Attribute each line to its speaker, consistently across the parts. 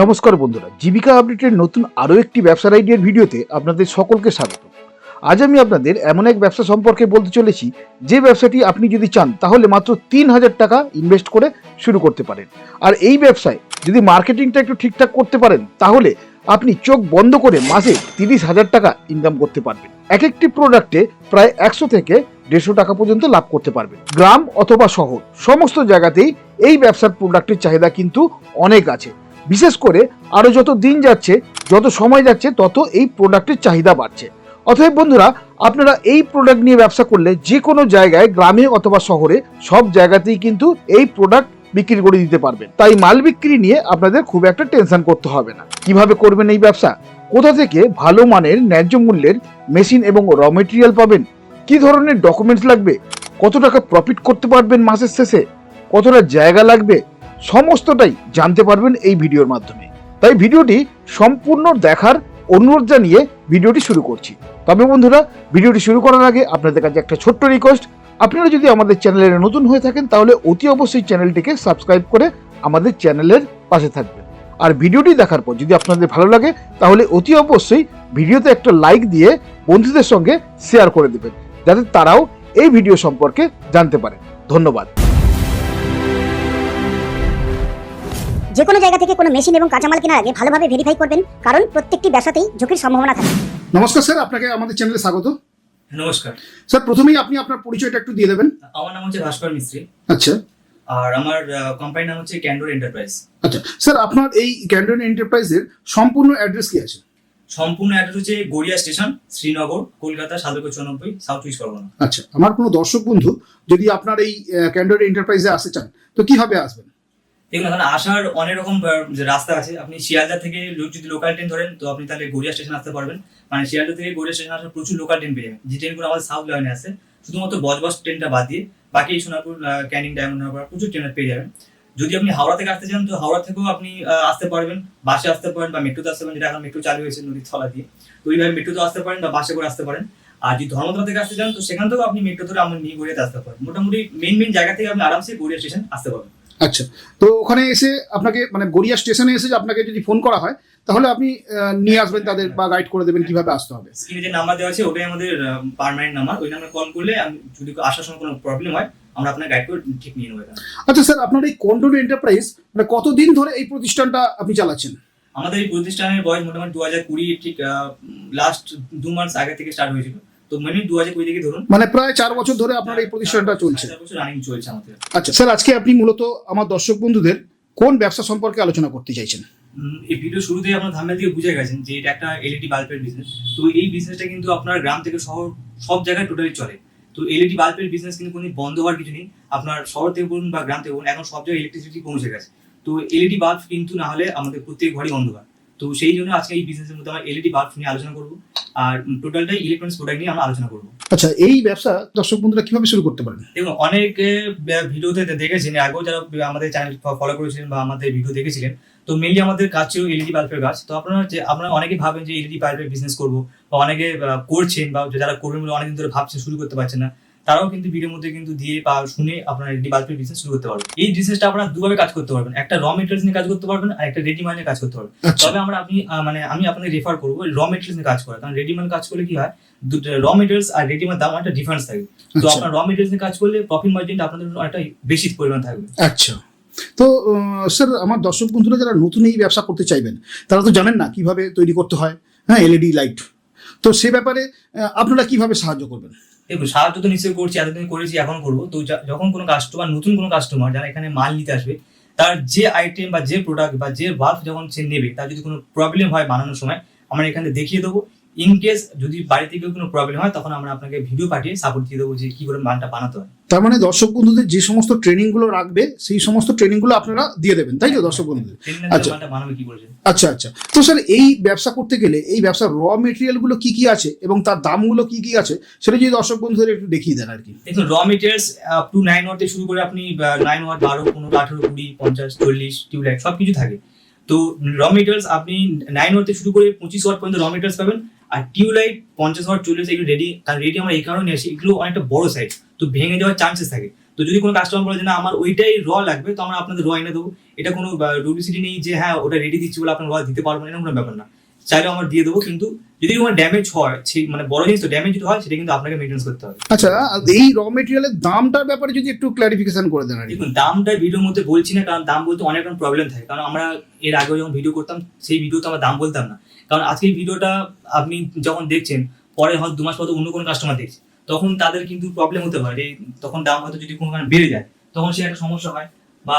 Speaker 1: নমস্কার বন্ধুরা, জীবিকা আপডেটের নতুন আরও একটি ব্যবসার আইডিয়ার ভিডিওতে আপনাদের সকলকে স্বাগত। আজ আমি আপনাদের এমন এক ব্যবসা সম্পর্কে বলতে চলেছি, যে ব্যবসাটি আপনি যদি চান, তাহলে মাত্র তিন হাজার টাকা ইনভেস্ট করে শুরু করতে পারেন। আর এই ব্যবসায় যদি মার্কেটিংটা একটু ঠিকঠাক করতে পারেন, তাহলে আপনি চোখ বন্ধ করে মাসে তিরিশ হাজার টাকা ইনকাম করতে পারবেন। এক একটি প্রোডাক্টে প্রায় একশো থেকে দেড়শো টাকা পর্যন্ত লাভ করতে পারবেন। গ্রাম অথবা শহর, সমস্ত জায়গাতেই এই ব্যবসার প্রোডাক্টের চাহিদা কিন্তু অনেক আছে। বিশেষ করে আরও যত দিন যাচ্ছে, যত সময় যাচ্ছে, তত এই প্রোডাক্টের চাহিদা বাড়ছে। অতএব বন্ধুরা, আপনারা এই প্রোডাক্ট নিয়ে ব্যবসা করলে যে কোনো জায়গায়, গ্রামে অথবা শহরে, সব জায়গাতেই কিন্তু এই প্রোডাক্ট বিক্রি করে দিতে পারবেন। তাই মাল বিক্রি নিয়ে আপনাদের খুব একটা টেনশন করতে হবে না। কীভাবে করবেন এই ব্যবসা? কোথা থেকে ভালো মানের, ন্যায্য মূল্যের মেশিন এবং র মেটেরিয়াল পাবেন? কি ধরনের ডকুমেন্টস লাগবে? কত টাকা প্রফিট করতে পারবেন মাসের শেষে? কতটা জায়গা লাগবে? সমস্তটাই জানতে পারবেন এই ভিডিওর মাধ্যমে। তাই ভিডিওটি সম্পূর্ণ দেখার অনুরোধ জানিয়ে ভিডিওটি শুরু করছি। তবে বন্ধুরা, ভিডিওটি শুরু করার আগে আপনাদের কাছে একটা ছোট্ট রিকোয়েস্ট আপনারা যদি আমাদের চ্যানেলে নতুন হয়ে থাকেন, তাহলে অতি অবশ্যই চ্যানেলটিকে সাবস্ক্রাইব করে আমাদের চ্যানেলের পাশে থাকবেন। আর ভিডিওটি দেখার পর যদি আপনাদের ভালো লাগে, তাহলে অতি অবশ্যই ভিডিওতে একটা লাইক দিয়ে বন্ধুদের সঙ্গে শেয়ার করে দেবেন, যাতে তারাও এই ভিডিও সম্পর্কে জানতে পারে। ধন্যবাদ।
Speaker 2: যে কোনো জায়গা থেকে কোনো মেশিন এবং কাঁচামাল কেনার আগে ভালোভাবে ভেরিফাই করবেন কারণ প্রত্যেকটি ব্যবসাতেই ঝুঁকির সম্ভাবনা থাকে।
Speaker 3: নমস্কার স্যার আপনাকে আমাদের চ্যানেলে স্বাগত।
Speaker 4: নমস্কার।
Speaker 3: স্যার প্রথমেই আপনি আপনার পরিচয়টা একটু দিয়ে দেবেন।
Speaker 4: আমার নাম হচ্ছে ভাস্কর মিস্ত্রি।
Speaker 3: আচ্ছা।
Speaker 4: আর আমার কোম্পানির নাম হচ্ছে ক্যান্ডোর এন্টারপ্রাইজ
Speaker 3: আচ্ছা। স্যার আপনার এই ক্যান্ডন এন্টারপ্রাইজের সম্পূর্ণ অ্যাড্রেস কি আছে?
Speaker 4: সম্পূর্ণ অ্যাড্রেস হচ্ছে গড়িয়া স্টেশন শ্রীনগর কলকাতা সাতশো চুরানব্বই সাউথ চব্বিশ পরগনা
Speaker 3: আচ্ছা। আমার কোনো দর্শক বন্ধু যদি আপনার এই ক্যান্ডন এন্টারপ্রাইজে আসতে চান তো কীভাবে আসবেন?
Speaker 4: দেখুন, এখানে আসার অনেক রকম রাস্তা আছে, আপনি শিয়ালদা থেকে যদি লোকাল ট্রেন ধরেন, তো আপনি তাহলে গড়িয়া স্টেশন আসতে পারবেন। মানে শিয়ালদা থেকে গড়িয়া স্টেশন আসার প্রচুর লোকাল ট্রেন পেয়ে যাবেন। যে ট্রেনগুলো আমাদের সাউথ লাইনে আছে, শুধুমাত্র বজবজ ট্রেনটা বাদ দিয়ে বাকি সোনারপুর ক্যানিং ডায়মন্ড হারবার প্রচুর ট্রেন পেয়ে যাবেন। যদি আপনি হাওড়া থেকে আসতে চান, তো হাওড়া থেকেও আপনি আসতে পারবেন, বাসে আসতে পারেন বা মেট্রোতে আসতে পারেন, যেটা এখন মেট্রো চালু হয়েছে নদীর তলা দিয়ে। তো ওইভাবে মেট্রোতে আসতে পারেন বা বাসে করে আসতে পারেন। আর যদি ধর্মতলা থেকে আসতে চান, তো সেখান থেকেও আপনি মেট্রো ধরে আমরা নিয়ে গড়িয়াতে আসতে পারেন। মোটামুটি মেন মেন জায়গা থেকে আপনি আরামসে গড়িয়া স্টেশন আসতে পারবেন।
Speaker 3: আচ্ছা তো ওখানে এসে আপনাকে মানে গড়িয়া স্টেশনে এসে আপনাকে যদি ফোন করা হয় তাহলে আপনি নিয়ে আসবেন তাদের বা গাইড করে দেবেন কীভাবে আসতে হবে।
Speaker 4: স্ক্রিনে যে নাম্বার দেওয়া আছে ওটাই আমাদের পার্মানেন্ট নাম্বার ওই নাম্বারে কল করলে আমি যদি আসার সময় কোনো প্রবলেম হয় আমরা আপনার গাইড করে ঠিক নিয়ে নেব
Speaker 3: আচ্ছা স্যার আপনার এই কন্ডন এন্টারপ্রাইজ মানে কতদিন ধরে এই প্রতিষ্ঠানটা আপনি চালাচ্ছেন?
Speaker 4: আমাদের এই প্রতিষ্ঠানের বয়স মোটামুটি দু হাজার কুড়ি ঠিক লাস্ট দু মাস আগে থেকে স্টার্ট হয়েছিল। তো মানে দু হাজার কুড়ি থেকে ধরুন
Speaker 3: মানে প্রায় চার বছর ধরে আপনার এই প্রতিষ্ঠানটা চলছে।
Speaker 4: রানিং চলছে আমাদের।
Speaker 3: আচ্ছা স্যার আজকে আপনি মূলত আমার দর্শক বন্ধুদের কোন ব্যবসা সম্পর্কে আলোচনা করতে চাইছেন?
Speaker 4: এই ভিডিও শুরুতেই আপনার ধামের দিকে বুঝে গেছেন যে এটা একটা এলইডি বাল্বের বিজনেস তো এই বিজনেসটা কিন্তু আপনার গ্রাম থেকে শহর সব জায়গায় টোটালি চলে। তো এলইডি বাল্বের বিজনেস কিন্তু কোনো বন্ধ হওয়ার কিছু নেই। আপনার শহর থেকে বলুন বা গ্রাম থেকে বলুন এখন সব জায়গায় ইলেকট্রিসিটি পৌঁছে গেছে। তো এলইডি বাল্ব কিন্তু না হলে আমাদের প্রত্যেক ঘরই অন্ধকার। তো সেই জন্য আজকে এই বিজনেসের মধ্যে আমরা এলইডি বাল্ব নিয়ে আলোচনা করব। আর টোটালটাই ইলেকট্রনিক্স প্রোডাক্ট নিয়ে আমরা আলোচনা করব।
Speaker 3: আচ্ছা এই ব্যবসা দর্শক বন্ধুরা কীভাবে শুরু করতে পারেন?
Speaker 4: দেখুন অনেক ভিডিওতে দেখেছেন আগেও যারা আমাদের চ্যানেল ফলো করেছিলেন বা আমাদের ভিডিও দেখেছিলেন তো মেনলি আমাদের কাজ ছিল এলইডি বাল্বের কাজ। তো আপনারা যে আপনারা অনেকে ভাবেন যে এলইডি বাল্বের বিজনেস করব বা অনেকে করছেন বা যারা করবেন বলে অনেকদিন ধরে ভাবছেন শুরু করতে পারছেন না। তারাও কিন্তু ভিডিওর মধ্যে কিন্তু দিয়ে বা শুনে আপনার এলইডি বাল্বের বিজনেস শুরু করতে পারবেন। এই বিজনেসটা আপনারা দুভাবে কাজ করতে পারবেন। একটা র মেটেরিয়ালস নিয়ে কাজ করতে পারবেন আর একটা রেডি মাল নিয়ে কাজ করতে পারবেন।
Speaker 3: আচ্ছা।
Speaker 4: তবে আমরা আপনি মানে আমি আপনাকে রেফার করব র মেটেরিয়ালস নিয়ে কাজ করা। কারণ রেডি মাল কাজ করলে কি হয়? দুটো র মেটেরিয়ালস আর রেডি মাল দাম একটা ডিফারেন্স থাকে। তো
Speaker 3: আচ্ছা।
Speaker 4: আপনার র মেটেরিয়ালস নিয়ে কাজ করলে প্রফিট মার্জিনটা আপনাদের একটা বেশি পরিমাণ থাকবে।
Speaker 3: আচ্ছা। তো স্যার আমার দর্শক বন্ধুরা যারা নতুন এই ব্যবসা করতে চাইবেন তারা তো জানেন না কীভাবে তৈরি করতে হয় হ্যাঁ এলইডি লাইট তো সে ব্যাপারে আপনারা কীভাবে সাহায্য করবেন?
Speaker 4: দেখুন, সাহায্য তো নিশ্চয়ই করছি, এতদিন করেছি, এখন করব। তো যখন কোনো কাস্টমার নতুন কোনো কাস্টমার যারা এখানে মাল নিতে আসবে, তার যে আইটেম বা যে প্রোডাক্ট বা যে বাল্ব যখন সে নেবে, তার যদি কোনো প্রবলেম হয় বানানোর সময়, আমরা এখানে দেখিয়ে দেবো। ইন কেস যদি বাড়ি থেকে কোনো প্রবলেম হয়, তখন আমরা আপনাকে ভিডিও পাঠিয়ে সাপোর্ট দিয়ে দেবো যে কী করে মালটা বানাতে হয়।
Speaker 3: তার মানে দর্শক বন্ধুদের যে সমস্ত ট্রেনিংগুলো রাখবে সেই সমস্ত ট্রেনিংগুলো আপনারা দিয়ে দেবেন তাই তো দর্শক বন্ধুদের? আচ্ছা।
Speaker 4: কি বলেছে
Speaker 3: আচ্ছা আচ্ছা। তো স্যার এই ব্যবসা করতে গেলে এই ব্যবসার র মেটেরিয়ালগুলো কি কি আছে এবং তার দামগুলো কি কি আছে সেটা যদি দর্শক বন্ধুদের একটু দেখিয়ে দেন আর কি।
Speaker 4: দেখুন raw materials up to nine watt থেকে শুরু করে আপনি নাইন ওয়াট বারো পনেরো আঠেরো কুড়ি পঞ্চাশ চল্লিশ টিউবলাইট সব কিছু থাকে। তো র মেটেরিয়ালস আপনি নাইন ওয়াট থেকে শুরু করে পঁচিশ ওয়াট পর্যন্ত র মেটেরিয়ালস পাবেন। আর টিউবলাইট পঞ্চাশ ওয়াট চল্লিশ এগুলো রেডি কারণ রেডি আমরা এই কারণে আসি। এগুলো অনেকটা বড় সাইজ তো ভেঙে যাওয়ার চান্সেস থাকে। তো যদি কোনো কাস্টমার বলে যে না আমার ওইটাই র লাগবে তো আমরা আপনাদের র এনে দেবো। এটা কোনো ডুপ্লিসিটি নেই যে হ্যাঁ ওটা রেডি দিচ্ছি বলে আপনার র দিতে পারব না এরকম কোনো ব্যাপার না। চাইলেও আমরা দিয়ে দেবো কিন্তু যদি কোনো ড্যামেজ হয় সেই মানে বড় জিনিস তো ড্যামেজ যদি হয় সেটা কিন্তু আপনাকে মেনটেন্স করতে হবে।
Speaker 3: আচ্ছা এই র মেটেরিয়ালের দামটার ব্যাপারে যদি একটু ক্লারিফিকেশন করে দেন
Speaker 4: দেখুন দামটা ভিডিওর মধ্যে বলছি না কারণ দাম বলতে অনেক রকম প্রবলেম থাকে। কারণ আমরা এর আগে যখন ভিডিও করতাম সেই ভিডিওতে আমরা দাম বলতাম না। কারণ আজকে ভিডিওটা আপনি যখন দেখছেন, পরে হয়তো দু মাস পর অন্য কোনো কাস্টমার দেখছে, তখন তাদের কিন্তু প্রবলেম হতে পারে। তখন দাম হয়তো যদি কোনো কারণে বেড়ে যায়, তখন সে একটা সমস্যা হয়। বা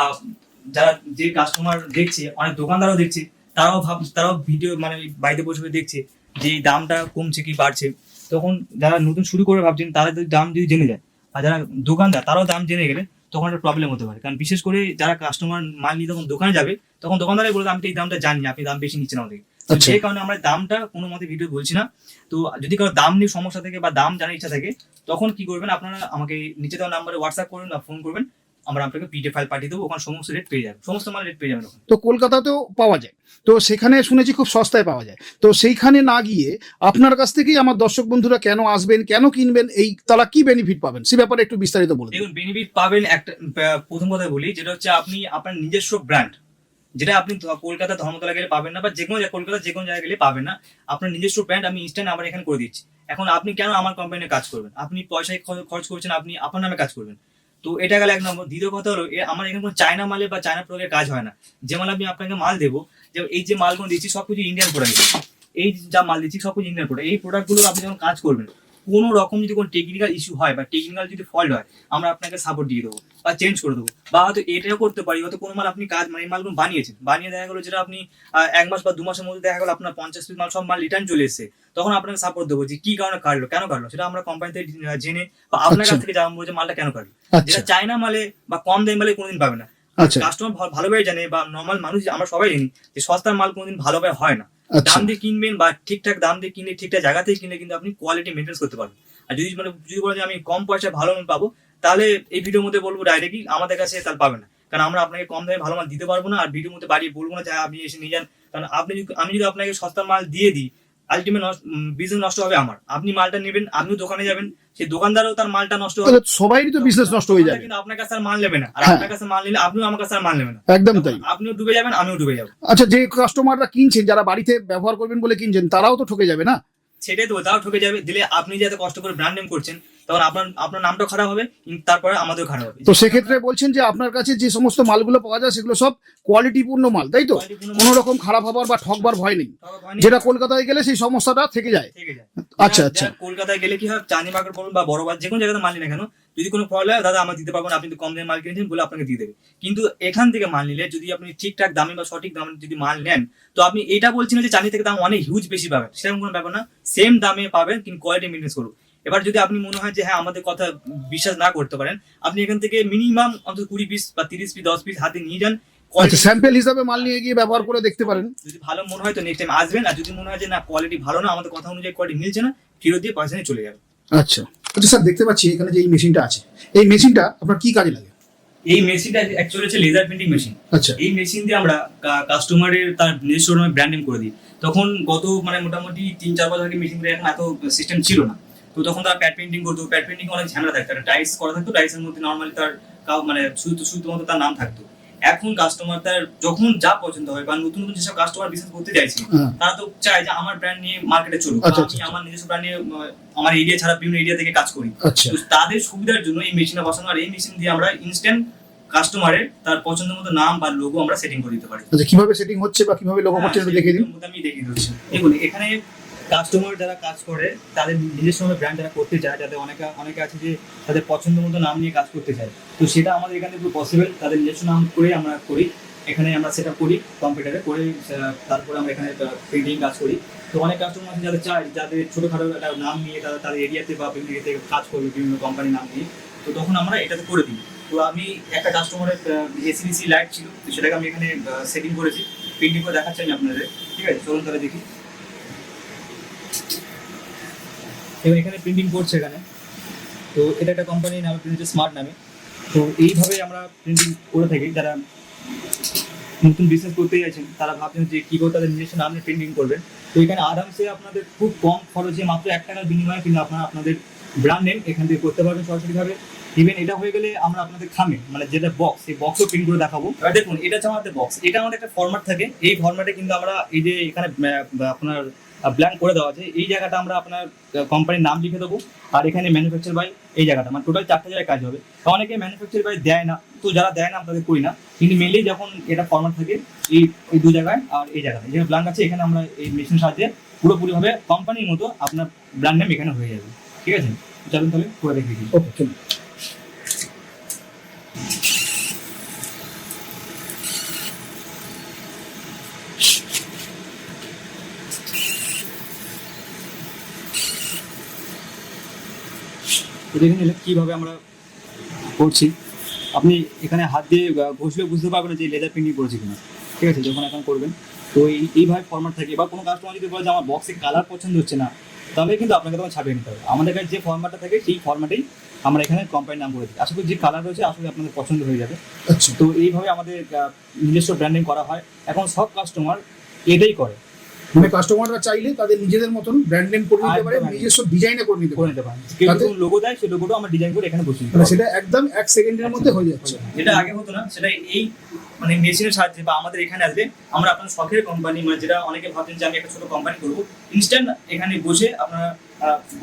Speaker 4: যারা যে কাস্টমার দেখছে, অনেক দোকানদারও দেখছে, তারাও ভাব, তারাও ভিডিও মানে বাড়িতে বসে বসে দেখছে যে দামটা কমছে কি বাড়ছে। তখন যারা নতুন শুরু করে ভাবছেন, তাদের যদি দাম যদি জেনে যায়, আর যারা দোকানদার, তারাও দাম জেনে গেলে তখন একটা প্রবলেম হতে পারে। কারণ বিশেষ করে যারা কাস্টমার মাল নিয়ে তখন দোকানে যাবে, তখন দোকানদারাই বলবে, আমি এই দামটা জানি আপনি দাম বেশি নিচ্ছেন আমাদের তো
Speaker 3: আচ্ছা।
Speaker 4: সেই কারণে আমরা দামটা কোনো মতে ভিডিও বলছি না। তো যদি কারও দাম নিয়ে সমস্যা থাকে বা দাম জানার ইচ্ছা থাকে তখন কি করবেন আপনারা আমাকে নিচে দেওয়া নাম্বারে হোয়াটসঅ্যাপ করবেন বা ফোন করবেন। আমরা আপনাকে পিডিএফ ফাইল পাঠিয়ে দেবো ওখানে সমস্ত রেট পেয়ে যাবেন। সমস্ত মাল রেট পেয়ে যাবেন
Speaker 3: তো কলকাতাতেও পাওয়া যায়। তো সেখানে শুনেছি খুব সস্তায় পাওয়া যায়। তো সেইখানে না গিয়ে আপনার কাছ থেকেই আমার দর্শক বন্ধুরা কেন আসবেন কেন কিনবেন এই তারা কি বেনিফিট পাবেন? সে ব্যাপারে একটু বিস্তারিত বলুন
Speaker 4: দেখুন বেনিফিট পাবেন একটা প্রথম কথা বলি যেটা হচ্ছে আপনি আপনার নিজস্ব ব্র্যান্ড যেটা আপনি কলকাতা ধর্মতলা গেলে পাবেন না, বা যে কোনো কলকাতা যে কোনো জায়গায় গেলে পাবেন না। আপনার নিজস্ব ব্র্যান্ড আমি ইনস্ট্যান্ট আমার এখানে করে দিচ্ছি। এখন আপনি কেন আমার কোম্পানিতে কাজ করবেন? আপনি পয়সায় খরচ করছেন, আপনি আপনার নামে কাজ করবেন। তো এটা গেল এক নম্বর। দ্বিতীয় কথা হলো আমার এখানে কোনো চায়না মালে বা চায়না প্রোডাক্টের কাজ হয় না। যে মাল আমি আপনাকে মাল দেবো, যে এই যে মালগুলো দিচ্ছি সব কিছু ইন্ডিয়ান প্রোডাক্ট এই যা মাল দিচ্ছি সব কিছু ইন্ডিয়ান প্রোডাক্ট এই প্রোডাক্টগুলো আপনি যখন কাজ করবেন কোনো রকম যদি কোনো টেকনিক্যাল ইস্যু হয় বা টেকনিক্যাল যদি ফল্ট হয় আমরা আপনাকে সাপোর্ট দিয়ে দেবো বা চেঞ্জ করে দেবো। বা হয়তো এটাও করতে পারি হয়তো কোনো মাল আপনি কাজ মানে মালগুলো বানিয়েছেন। বানিয়ে দেখা গেলো যেটা আপনি এক মাস বা দু মাসের মধ্যে দেখা গেলো আপনার পঞ্চাশ পিস মাল সব মাল রিটার্ন চলে এসেছে। তখন আপনাকে সাপোর্ট দেবো যে কি কারণে কাটলো কেন কাটলো? সেটা আমরা কোম্পানি থেকে জেনে বা আপনার কাছ
Speaker 3: আচ্ছা।
Speaker 4: থেকে জানব যে মালটা কেন কাটলো।
Speaker 3: আচ্ছা।
Speaker 4: যেটা চায়না মালে বা কম দামি মালে কোনোদিন পাবে না।
Speaker 3: আচ্ছা।
Speaker 4: কাস্টমার ভালোভাবে জানে বা নর্মাল মানুষ আমরা সবাই জানি যে সস্তার মাল কোনোদিন ভালোভাবে হয় না।
Speaker 3: আচ্ছা
Speaker 4: দাম দিয়ে কিনবেন বা ঠিকঠাক দাম দিয়ে কিনে ঠিকঠাক জায়গাতেই কিনে কিন্তু আপনি কোয়ালিটি মেনটেন করতে পারবেন। আর যদি মানে যদি বলেন যে আমি কম পয়সায় ভালো মাল পাবো তাহলে এই ভিডিওর মধ্যে বলব ডাইরেক্টলি আমাদের কাছে তাহলে পাবে না। কারণ আমরা আপনাকে কম দামে ভালো মাল দিতে পারব না আর ভিডিওর মধ্যে বাড়িয়ে বলব না যে হ্যাঁ, আপনি এসে নিয়ে যান। কারণ আপনি আমি যদি আপনাকে সস্তা মাল দিয়ে দিই আলটিমেট বিজনেস নষ্ট হবে আমার। আপনি মালটা নেবেন আপনিও দোকানে যাবেন সেই দোকানদারও তার মালটা নষ্ট হবে।
Speaker 3: তাহলে তো বিজনেস নষ্ট হয়ে যাবে।
Speaker 4: কিন্তু আপনার কাছে আর মাল নেবে না। আর
Speaker 3: হ্যাঁ।
Speaker 4: আপনার কাছে মাল নিলে আপনিও আমার কাছে আর মাল নেবে না।
Speaker 3: একদম তাই।
Speaker 4: আপনিও ডুবে যাবেন আমিও ডুবে যাব।
Speaker 3: আচ্ছা যে কাস্টমাররা কিনছেন যারা বাড়িতে ব্যবহার করবেন বলে কিনছেন তারাও তো ঠকে যাবে না?
Speaker 4: সেটাই তো তারাও ঠকে যাবে। দিলে আপনি যাতে এত কষ্ট করে ব্র্যান্ড নেম করছেন তখন আপনার আপনার নামটাও খারাপ হবে তারপরে আমাদেরও খারাপ হবে।
Speaker 3: তো সেক্ষেত্রে বলছেন যে আপনার কাছে যে সমস্ত মালগুলো পাওয়া যায় সেগুলো সব কোয়ালিটিপূর্ণ মাল তাই তো? কোনো রকম খারাপ হবার বা ঠকবার ভয় নেই। যেটা কলকাতায় গেলে সেই সমস্যাটা থেকে যায়। আচ্ছা, আচ্ছা।
Speaker 4: কলকাতায় গেলে কি হয় চাঁদি মার্কেট বলুন বা বড় বাজার যে কোনো জায়গাতে মাল না কেন যদি কোনো প্রবলেম হয় দাদা আমার দিতে পারবেন আপনি তো কম দামে মাল কিনেছেন বলে আপনাকে দিয়ে দেবে। কিন্তু এখান থেকে মাল নিলে যদি আপনি ঠিকঠাক দামে বা সঠিক দামে যদি মাল নেন তো আপনি এটা বলছেন যে চাঁদি থেকে দাম অনেক হিউজ বেশি পাবেন। সেরকম কোনো ব্যাপার না। সেম দামে পাবেন কিন্তু কোয়ালিটি মেনটেন করুন। এবার যদি আপনি মনে হয় যে হ্যাঁ আমাদের কথা বিশ্বাস না করতে পারেন আপনি এখান থেকে মিনিমাম অন্তত কুড়ি পিস বা তিরিশ পিস দশ পিস হাতে নিয়ে যান।
Speaker 3: আচ্ছা স্যাম্পেল হিসাবে মাল নিয়ে গিয়ে ব্যবহার করে দেখতে পারেন।
Speaker 4: যদি ভালো মনে হয় তো নেক্সট টাইম আসবেন আর যদি মনে হয় যে না কোয়ালিটি ভালো না আমাদের কথা অনুযায়ী কোয়ালিটি মিলছে না ফেরত দিয়ে পয়সা নিয়ে চলে যাবে
Speaker 3: আচ্ছা। আচ্ছা স্যার দেখতে পাচ্ছি এখানে যে এই মেশিনটা আছে। এই মেশিনটা আপনার কি কাজে লাগে?
Speaker 4: এই মেশিনটা অ্যাকচুয়ালি হচ্ছে লেজার প্রিন্টিং মেশিন
Speaker 3: আচ্ছা।
Speaker 4: এই মেশিন দিয়ে আমরা কাস্টমারের তার নিজস্ব ব্র্যান্ড করে দিই। তখন গত মানে মোটামুটি তিন চার বছর আগে মেশিন এখন এত সিস্টেম ছিল না। তো তখন তারা প্যাড পেন্টিং করতো প্যাড পেন্টিং অনেক ঝামেলা থাকতো একটা টাইস করা থাকতো টাইসের মধ্যে নর্মালি তার মানে শুধু শুধুমাত্র তার নাম থাকতো। এখন কাস্টমার তার যখন যা পছন্দ হয় বা নতুন নতুন যেসব কাস্টমার বিজনেস করতে চাইছে
Speaker 3: হ্যাঁ।
Speaker 4: তারা তো চায় যে আমার ব্র্যান্ড নিয়ে মার্কেটে চলুক
Speaker 3: আচ্ছা,
Speaker 4: আমি
Speaker 3: আচ্ছা,
Speaker 4: আমার নিজস্ব ব্র্যান্ড নিয়ে আমার এরিয়া ছাড়া বিভিন্ন এরিয়া থেকে কাজ করি।
Speaker 3: আচ্ছা।
Speaker 4: তো তাদের সুবিধার জন্য এই মেশিনটা বসানো আর এই মেশিন দিয়ে আমরা ইনস্ট্যান্ট কাস্টমারের তার পছন্দ মতো নাম বা লোগো আমরা সেটিং করে দিতে পারি।
Speaker 3: আচ্ছা কীভাবে সেটিং হচ্ছে বা কীভাবে লোগো করছে একটু দেখিয়ে দিন।
Speaker 4: হ্যাঁ, আমি দেখিয়ে দিচ্ছি। দেখুন এখানে কাস্টমার যারা কাজ করে, তাদের নিজস্ব ব্র্যান্ড যারা করতে চায়, যাদের অনেকে অনেকে আছে যে তাদের পছন্দ মতো নাম নিয়ে কাজ করতে চায়। তো সেটা আমাদের এখানে পুরো পসিবল তাদের নিজস্ব নাম করে আমরা করি। এখানে আমরা সেটা করি কম্পিউটারে করে তারপরে আমরা এখানে প্রিন্টিং কাজ করি। তো অনেক কাস্টমার আছে যাদের চায় যাদের ছোটোখাটো একটা নাম নিয়ে তারা তাদের এরিয়াতে বা বিভিন্ন এরিয়াতে কাজ করবে, বিভিন্ন কোম্পানির নাম নিয়ে। তো তখন আমরা এটাতে করে দিই। তো আমি একটা কাস্টমারের এসিডিসি লাইট ছিল, তো সেটাকে আমি এখানে সেটিং করেছি। প্রিন্টিং করে দেখাচ্ছি আমি আপনাদের। ঠিক আছে, চলুন তাহলে দেখি। এবং এখানে প্রিন্টিং করছে এখানে। তো এটা একটা কোম্পানির নামে প্রিন্ট স্মার্ট নামে। তো এইভাবে আমরা প্রিন্টিং করে থাকি। যারা নতুন বিজনেস করতে যাচ্ছেন তারা ভাবছেন যে কী করে তাদের নিজস্ব নামে প্রিন্টিং করবেন তো এখানে আরামসে আপনাদের খুব কম খরচে মাত্র এক টাকার বিনিময়ে কিন্তু আপনারা আপনাদের ব্র্যান্ড নেম এখান থেকে করতে পারবেন সরাসরিভাবে। ইভেন এটা হয়ে গেলে আমরা আপনাদের খামে মানে যেটা বক্স এই বক্সও প্রিন্ট করে দেখাবো। এবার দেখুন, এটা হচ্ছে আমাদের বক্স এটা আমাদের একটা ফরম্যাট থাকে। এই ফরম্যাটে কিন্তু আমরা এই যে এখানে আপনার ব্ল্যাঙ্ক করে দেওয়া আছে। এই জায়গাটা আমরা আপনার কোম্পানির নাম লিখে দেবো। আর এখানে ম্যানুফ্যাকচার বাই এই জায়গাটা। মানে টোটাল চারটে জায়গায় কাজ হবে। অনেকে ম্যানুফ্যাকচার বাই দেয় না। তো যারা দেয় না তাদের করি না। কিন্তু মেনলি যখন এটা ফরম্যাট থাকে, এই এই দু জায়গায় আর এই জায়গাটা যেখানে ব্ল্যাঙ্ক আছে, এখানে আমরা এই মেশিন সাহায্যে পুরোপুরিভাবে কোম্পানির মতো আপনার ব্র্যান্ড নেম এখানে হয়ে যাবে। ঠিক আছে? চলুন তাহলে করে দিই
Speaker 3: ওকে
Speaker 4: দেখে নিলে কীভাবে আমরা করছি? আপনি এখানে হাত দিয়ে ঘষলে বুঝতে পারবেন যে লেদার প্রিন্টিং করেছি কিনা। ঠিক আছে যখন এখন করবেন। তো এই এইভাবে ফরম্যাট থাকে। বা কোনো কাস্টমার যদি বলে যে আমার বক্সে কালার পছন্দ হচ্ছে না তাহলে কিন্তু আপনাকে তখন ছাপিয়ে নিতে হবে। আমাদের কাছে যে ফরম্যাটটা থাকে সেই ফরম্যাটেই আমরা এখানে কোম্পানির নাম করে দিই। আশা করি যে কালার রয়েছে আসলে আপনাদের পছন্দ হয়ে যাবে।
Speaker 3: আচ্ছা।
Speaker 4: তো এইভাবে আমাদের নিজস্ব ব্র্যান্ডিং করা হয়। এখন সব কাস্টমার এটাই করে।
Speaker 3: মানে কাস্টমাররা চাইলে তাদের নিজেদের মতন ব্র্যান্ড নেম করে নিতে পারে। নিজস্ব ডিজাইনে করে নিতে
Speaker 4: করে
Speaker 3: পারে।
Speaker 4: নিতে পারেন কেউ লোগো দেয় সেই লোগোটা আমরা ডিজাইন করে এখানে বসিয়ে দিতে
Speaker 3: মানে সেটা একদম এক সেকেন্ডের মধ্যে হয়ে যাচ্ছে।
Speaker 4: যেটা আগে হতো না সেটা এই মানে মেশিনের সাহায্যে বা আমাদের এখানে আসবে আমরা আপনার শখের কোম্পানি মানে যেটা অনেকে ভাবছেন যে আমি একটা ছোট কোম্পানি করব ইনস্ট্যান্ট এখানে বসে আপনার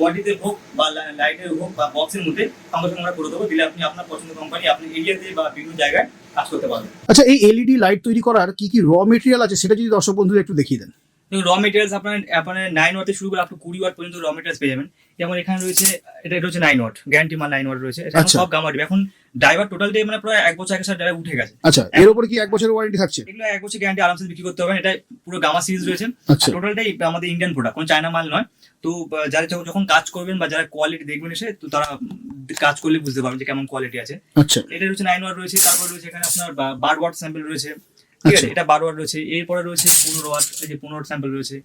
Speaker 4: বডিতে হোক বা লাইটের হোক বা বক্সের মধ্যে সঙ্গে সঙ্গে আমরা করে দেবো দিলে আপনি আপনার পছন্দের কোম্পানি আপনি এরিয়াতে বা বিভিন্ন জায়গায় কাজ করতে পারবেন।
Speaker 3: আচ্ছা এই এলইডি লাইট তৈরি করার কি কি র মেটেরিয়াল আছে সেটা যদি দর্শক বন্ধুদের একটু দেখিয়ে দেন।
Speaker 4: র মেটেরিয়ালস আপনার আপনার নাইন ওয়াট শুরু করে আপনি কুড়ি ওয়াট পর্যন্ত র মেটেরিয়ালস পেয়ে যাবেন। যেমন এখানে রয়েছে এটা হচ্ছে নাইন ওয়াট গ্যারান্টি মাল নাইন ওয়াট রয়েছে।
Speaker 3: আচ্ছা।
Speaker 4: সব গামা এখন ড্রাইভার টোটাল ডে মানে প্রায় এক বছর এক সাথে ড্রাইভার উঠে গেছে।
Speaker 3: আচ্ছা এর উপরে কি এক বছরের ওয়ারেন্টি থাকছে?
Speaker 4: এগুলো এক বছর গ্যারান্টি আরামসে বিক্রি করতে হবে এটা পুরো গামা সিরিজ রয়েছে।
Speaker 3: আচ্ছা।
Speaker 4: টোটালটাই আমাদের ইন্ডিয়ান প্রোডাক্ট কোনো চায়না মাল নয়। তো যারা যখন- কাজ করবেন বা যারা কোয়ালিটি দেখবেন এসে তো তারা কাজ করলে বুঝতে পারবেন যে কেমন কোয়ালিটি আছে।
Speaker 3: আচ্ছা।
Speaker 4: এটা রয়েছে নাইন ওয়াট রয়েছে তারপর রয়েছে এখানে আপনার বার ওয়াট স্যাম্পল রয়েছে। ঠিক আছে
Speaker 3: আচ্ছা।
Speaker 4: এটা বারো ওয়াট রয়েছে এরপরে রয়েছে পনেরো ওয়াট এই যে পনেরো স্যাম্পল রয়েছে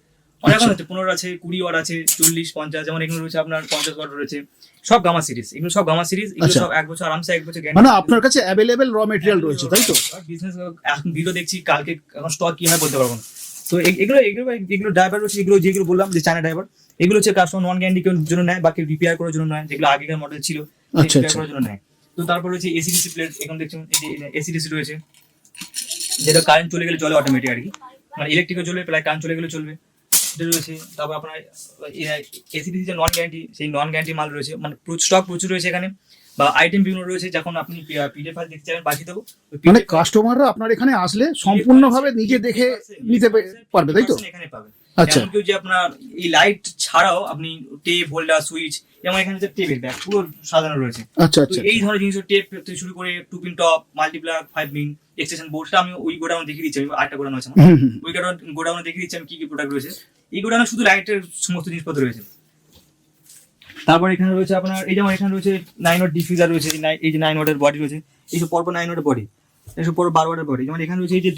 Speaker 4: অনেক
Speaker 3: আচ্ছা।
Speaker 4: আছে পনেরো আছে কুড়ি ওয়াট আছে চল্লিশ পঞ্চাশ যেমন এগুলো রয়েছে আপনার পঞ্চাশ ওয়াট রয়েছে সব গামা সিরিজ এগুলো সব গামা সিরিজ এগুলো
Speaker 3: আচ্ছা।
Speaker 4: সব এক বছর আরামসে এক বছর
Speaker 3: মানে আপনার কাছে অ্যাভেলেবেল র মেটেরিয়াল রয়েছে তাই তো
Speaker 4: বিজনেস এখন ভিডিও দেখছি কালকে এখন স্টক কি হয় বলতে পারব না তো এগুলো এগুলো এগুলো ড্রাইভার রয়েছে এগুলো যেগুলো বললাম যে চায়না ড্রাইভার এগুলো হচ্ছে কাস্টমার নন গ্যারান্টি জন্য নেয় বাকি রিপেয়ার করার জন্য নেয় যেগুলো আগেকার মডেল ছিল
Speaker 3: আচ্ছা,
Speaker 4: রিপেয়ার
Speaker 3: আচ্ছা।
Speaker 4: করার জন্য নেয় তো তারপর রয়েছে এসিডিসি প্লেট এখন দেখছেন এসিডিসি রয়েছে যেটা কারেন্ট চলে গেলে চলে অটোমেটিক আর কি। মানে ইলেকট্রিকও চলবে প্রায় কারেন্ট চলে গেলে চলবে এটা রয়েছে। তারপর আপনার এসিডিসি যে নন গ্যারান্টি সেই নন গ্যারান্টি মাল রয়েছে। মানে স্টক প্রচুর রয়েছে এখানে। বা আইটেম বিভিন্ন রয়েছে যখন আপনি পিডিএফ ফাইল দেখতে যাবেন বাকি দেবো।
Speaker 3: মানে কাস্টমাররা আপনার এখানে আসলে সম্পূর্ণভাবে নিজে দেখে নিতে পারবে তাই তো?
Speaker 4: এখানে পাবে
Speaker 3: আচ্ছা।
Speaker 4: কেউ যে আপনার এই লাইট ছাড়াও আপনি টেপ হোল্ডার সুইচ যেমন এখানে যে টেপের ব্যাগ পুরো সাজানো রয়েছে।
Speaker 3: আচ্ছা আচ্ছা।
Speaker 4: এই ধরনের জিনিস টেপ থেকে শুরু করে two pin top multiplug five pin extension বোর্ডটা আমি ওই গোডাউন দেখিয়ে দিচ্ছি আটটা গোডাউন আছে। ওই গোডাউন গোডাউনে দেখিয়ে দিচ্ছি আমি কি কি প্রোডাক্ট রয়েছে। এই গোডাউনে শুধু লাইটের সমস্ত জিনিসপত্র রয়েছে। তারপর এখানে রয়েছে আপনার এই যেমন এখানে রয়েছে নাইন ওয়াট ডিফিউজার রয়েছে এই যে নাইন ওয়াটের বডি রয়েছে এইসব পরপর নাইন ওয়াটের বডি এইসব পর বারো ওয়াটের বডি যেমন এখানে রয়েছে এই যে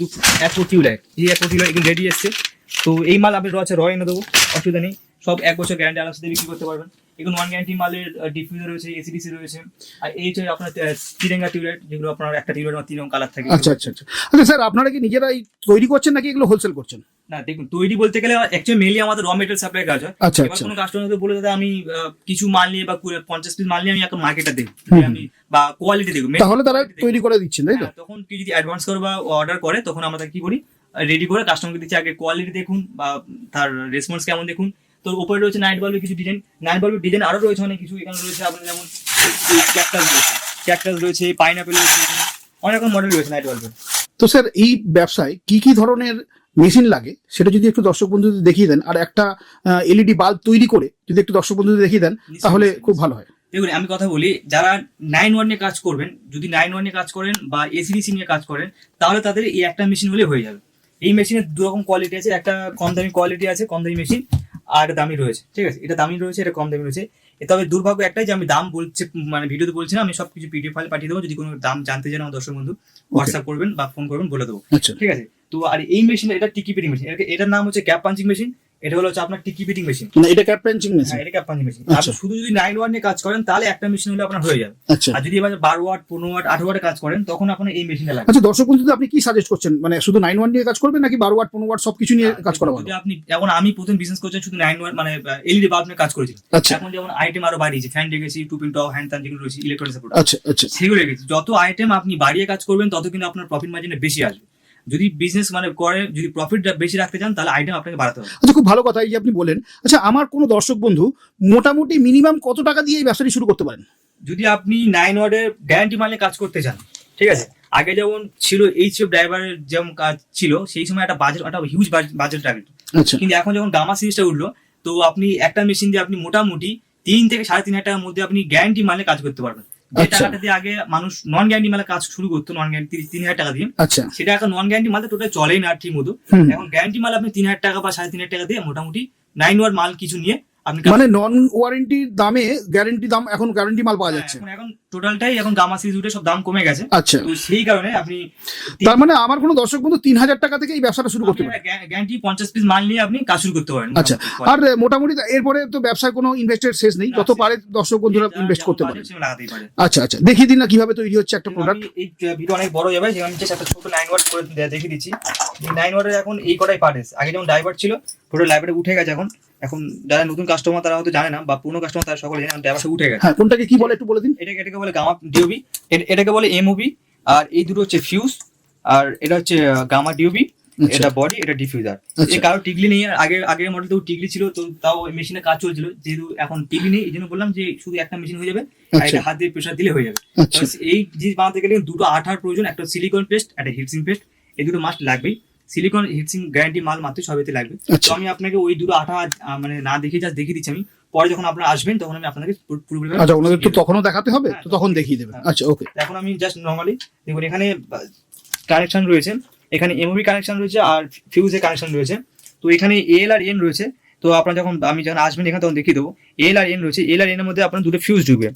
Speaker 4: এক লাইট এই এক কোটি লাইট এগুলো রেডি এসছে। তো এই মাল আপনি রয়েছে র এনে দেবো অসুবিধা নেই। সব এক বছর গ্যারান্টি আরামসে দিয়ে বিক্রি করতে পারবেন। এগুলো নন গ্যারান্টি মালের ডিফিউজার রয়েছে এসিডিসি রয়েছে। আর এই হচ্ছে আপনার তিরেঙ্গা টিউলাইট যেগুলো আপনার একটা টিউলাইট তিন রকম কালার থাকে।
Speaker 3: আচ্ছা আচ্ছা আচ্ছা। আচ্ছা স্যার আপনারা কি নিজেরাই তৈরি করছেন নাকি এগুলো হোলসেল করছেন?
Speaker 4: না দেখুন তৈরি বলতে গেলে অ্যাকচুয়ালি মেনলি আমাদের র মেটেরিয়াল সাপ্লাই কাজ হয়।
Speaker 3: আচ্ছা
Speaker 4: এবার
Speaker 3: আচ্ছা।
Speaker 4: কোনো কাস্টমার বলে দাদা আমি কিছু মাল নিয়ে বা পঞ্চাশ পিস মাল নিয়ে আমি একটা মার্কেটে দেখি আমি বা কোয়ালিটি দেখব
Speaker 3: তাহলে তারা তৈরি করে দিচ্ছেন তাই তো?
Speaker 4: হ্যাঁ, তখন কি যদি অ্যাডভান্স করে বা অর্ডার করে তখন আমরা কি করি? রেডি করে কাস্টমারকে দিচ্ছে। আগে কোয়ালিটি দেখুন বা তার রেসপন্স কেমন দেখুন। তো উপরে রয়েছে নাইট বাল্বের কিছু ডিজাইন নাইট বাল্বের ডিজাইন আরও রয়েছে অনেক কিছু। এখানে রয়েছে আপনার যেমন ক্যাকটাস রয়েছে। ক্যাকটাস রয়েছে পাইনাপেল রয়েছে অনেক রকম মডেল রয়েছে নাইট বাল্বের
Speaker 3: তো স্যার এই ব্যবসায় কি কি ধরনের মেশিন লাগে? সেটা যদি একটু দর্শক বন্ধুদের দেখিয়ে দেন আর একটা এলইডি বাল্ব তৈরি করে যদি একটু দর্শক বন্ধুদের দেখিয়ে দেন তাহলে খুব ভালো হয়।
Speaker 4: দেখুন আমি কথা বলি যারা নাইন ওয়ান নিয়ে কাজ করবেন যদি নাইন ওয়ান নিয়ে কাজ করেন বা এসিডিসি নিয়ে কাজ করেন তাহলে তাদের এই একটা মেশিন হলে হয়ে যাবে। এই মেশিনের দু রকম কোয়ালিটি আছে একটা কম দামি কোয়ালিটি আছে কম দামি মেশিন আর একটা দামি রয়েছে ঠিক আছে? এটা দামি রয়েছে এটা কম দামি রয়েছে। তবে দুর্ভাগ্য একটাই যে আমি দাম বলছি মানে ভিডিওতে বলছি না আমি সব কিছু পিডিএফ ফাইল পাঠিয়ে দেবো যদি কোনো দাম জানতে চান আমার দর্শক বন্ধু হোয়াটসঅ্যাপ করবেন বা ফোন করবেন বলে দেবো
Speaker 3: আচ্ছা।
Speaker 4: ঠিক আছে? তো আর এই মেশিন এটা টিকি পিটিং মেশিন এটার নাম হচ্ছে ক্যাপ পাঞ্চিং মেশিন এটা হলো হচ্ছে আপনার টিকি ফিটিং মেশিন।
Speaker 3: এটা ক্যাপ পেঞ্চিং মেশিন
Speaker 4: এটা ক্যাপ পাঞ্চিং মেশিন
Speaker 3: আচ্ছা।
Speaker 4: আপনি শুধু যদি নাইন ওয়াট নিয়ে কাজ করেন তাহলে একটা মেশিন হলে আপনার হয়ে যাবে।
Speaker 3: আচ্ছা।
Speaker 4: আর যদি এবার বারো ওয়াট পনেরো ওয়াট আঠারো ওয়াটে কাজ করেন তখন আপনার এই মেশিনটা লাগবে
Speaker 3: আচ্ছা দর্শক বন্ধুদের আপনি কি সাজেস্ট করছেন? মানে শুধু নাইন ওয়ান নিয়ে কাজ করবেন নাকি বারো ওয়াট পনেরো ওয়াট সবকিছু নিয়ে কাজ করা ভালো?
Speaker 4: আপনি এখন আমি প্রথম বিজনেস করছেন শুধু নাইন ওয়াট মানে এলইডি বাল্ব নিয়ে কাজ করেছি।
Speaker 3: আচ্ছা।
Speaker 4: এখন যেমন আইটেম আরও বাড়িয়েছে ফ্যান রেখেছি টু পিন টপ হ্যান্ড যেগুলো রয়েছে ইলেকট্রনিক্স
Speaker 3: আচ্ছা আচ্ছা।
Speaker 4: সেগুলো রেখেছি। যত আইটেম আপনি বাড়িয়ে কাজ করবেন তত কিন্তু আপনার প্রফিট মার্জিনে বেশি আসবে। যদি বিজনেস মানে করে যদি প্রফিট বেশি রাখতে চান তাহলে আইটেম আপনাকে বাড়াতে হবে।
Speaker 3: আচ্ছা খুব ভালো কথা এই যে আপনি বলেন। আচ্ছা আমার কোনো দর্শক বন্ধু মোটামুটি মিনিমাম কত টাকা দিয়ে এই ব্যবসাটি শুরু করতে পারেন?
Speaker 4: যদি আপনি নাইন ওয়ার্ডের গ্যারান্টি মালে কাজ করতে চান ঠিক আছে? আগে যেমন ছিল এইচ এফ ড্রাইভারের যেমন কাজ ছিল সেই সময় একটা বাজেট একটা হিউজ বাজেট টার্গেট কিন্তু এখন যখন গামা সিরিজটা উঠল তো আপনি একটা মেশিন দিয়ে আপনি মোটামুটি তিন থেকে সাড়ে তিন হাজার টাকার মধ্যে আপনি গ্যারান্টি মালে কাজ করতে পারবেন। যে
Speaker 3: আচ্ছা।
Speaker 4: টাকাটা দিয়ে আগে মানুষ নন গ্যারান্টি মালে কাজ শুরু করতো নন গ্যারান্টি তিন হাজার টাকা দিয়ে।
Speaker 3: আচ্ছা।
Speaker 4: সেটা এখন নন গ্যারান্টি মালে টোটাল চলেই না ঠিক মতো। এখন গ্যারান্টি মাল আপনি তিন হাজার টাকা বা সাড়ে তিন হাজার টাকা দিয়ে মোটামুটি নাইন ওয়ার মাল কিছু নিয়ে
Speaker 3: মানে নন ওয়ারেন্টির দামে গ্যারেন্টি দাম এখন গ্যারেন্টি মাল পাওয়া যাচ্ছে।
Speaker 4: এখন এখন টোটালটাই এখন গামা উঠে সব দাম কমে গেছে।
Speaker 3: আচ্ছা।
Speaker 4: তো সেই কারণে আপনি
Speaker 3: তার মানে আমার কোনো দর্শক বন্ধু তিন হাজার টাকা থেকে এই ব্যবসাটা শুরু করতে পারে।
Speaker 4: গ্যারান্টি পঞ্চাশ পিস মাল নিয়ে আপনি কাজ শুরু করতে পারেন।
Speaker 3: আচ্ছা। আর মোটামুটি এরপরে তো ব্যবসায় কোনো ইনভেস্টের শেষ নেই। যত পারে দর্শক বন্ধুরা ইনভেস্ট করতে পারে। আচ্ছা আচ্ছা। দেখিয়ে দিন না কীভাবে তৈরি হচ্ছে একটা প্রোডাক্ট
Speaker 4: এই ভিডিও অনেক বড় যাবে সেখানে জাস্ট একটা ছোট নাইন ওয়াট করে দেখিয়ে দিচ্ছি। নাইন ওয়াটের এখন এই কটাই পার্ট আগে যেমন ড্রাইভার ছিল টোটাল লাইব্রেরি উঠে গেছে এখন। এখন যারা নতুন কাস্টমার তারা হয়তো জানে না বা পুরনো কাস্টমার তারা সকলে জানে ড্রাইভার উঠে গেছে।
Speaker 3: হ্যাঁ কোনটাকে কি বলে একটু বলে দিন?
Speaker 4: এটাকে এটাকে বলে গামা ডিওবি এটাকে বলে এমওবি আর এই দুটো হচ্ছে ফিউজ আর এটা হচ্ছে গামা ডিওবি
Speaker 3: আচ্ছা।
Speaker 4: এটা বডি এটা ডিফিউজার
Speaker 3: আচ্ছা।
Speaker 4: এই কারও টিগলি নেই আর আগের আগের মডেল তো টিগলি ছিল তো তাও মেশিনে কাজ চলছিল। যেহেতু এখন টিগলি নেই এই জন্য বললাম যে শুধু একটা মেশিন হয়ে যাবে আর
Speaker 3: আচ্ছা।
Speaker 4: এটা হাত দিয়ে প্রেশার দিলে হয়ে যাবে। এই জিনিস বানাতে গেলে দুটো আঠার প্রয়োজন একটা সিলিকন পেস্ট একটা হিটসিং পেস্ট এই দুটো মাস্ট লাগবেই। সিলিকন হিটসিং গ্যারান্টি মাল মাত্র সবেতে লাগবে। তো
Speaker 3: আচ্ছা
Speaker 4: আমি আপনাকে ওই দুটো আঠা মানে না দেখে জাস্ট দেখিয়ে দিচ্ছি আমি। পরে যখন আপনারা আসবেন তখন আমি আপনাকে পুরো- পুরোপুরি
Speaker 3: আচ্ছা ওনাদের তো তখনও দেখাতে হবে?
Speaker 4: হ্যাঁ,
Speaker 3: তো তখন দেখিয়ে দেবেন। আচ্ছা ওকে।
Speaker 4: এখন আমি জাস্ট নর্মালি দেখুন এখানে কানেকশন রয়েছে। এখানে এমওবি কানেকশন রয়েছে আর ফিউজের কানেকশন রয়েছে। তো এখানে এল আর এন রয়েছে। তো আপনারা যখন আমি যখন আসবেন এখানে তখন দেখিয়ে দেবো। এল আর এন রয়েছে। এল আর এন এর মধ্যে আপনার দুটো ফিউজ ঢুকবে।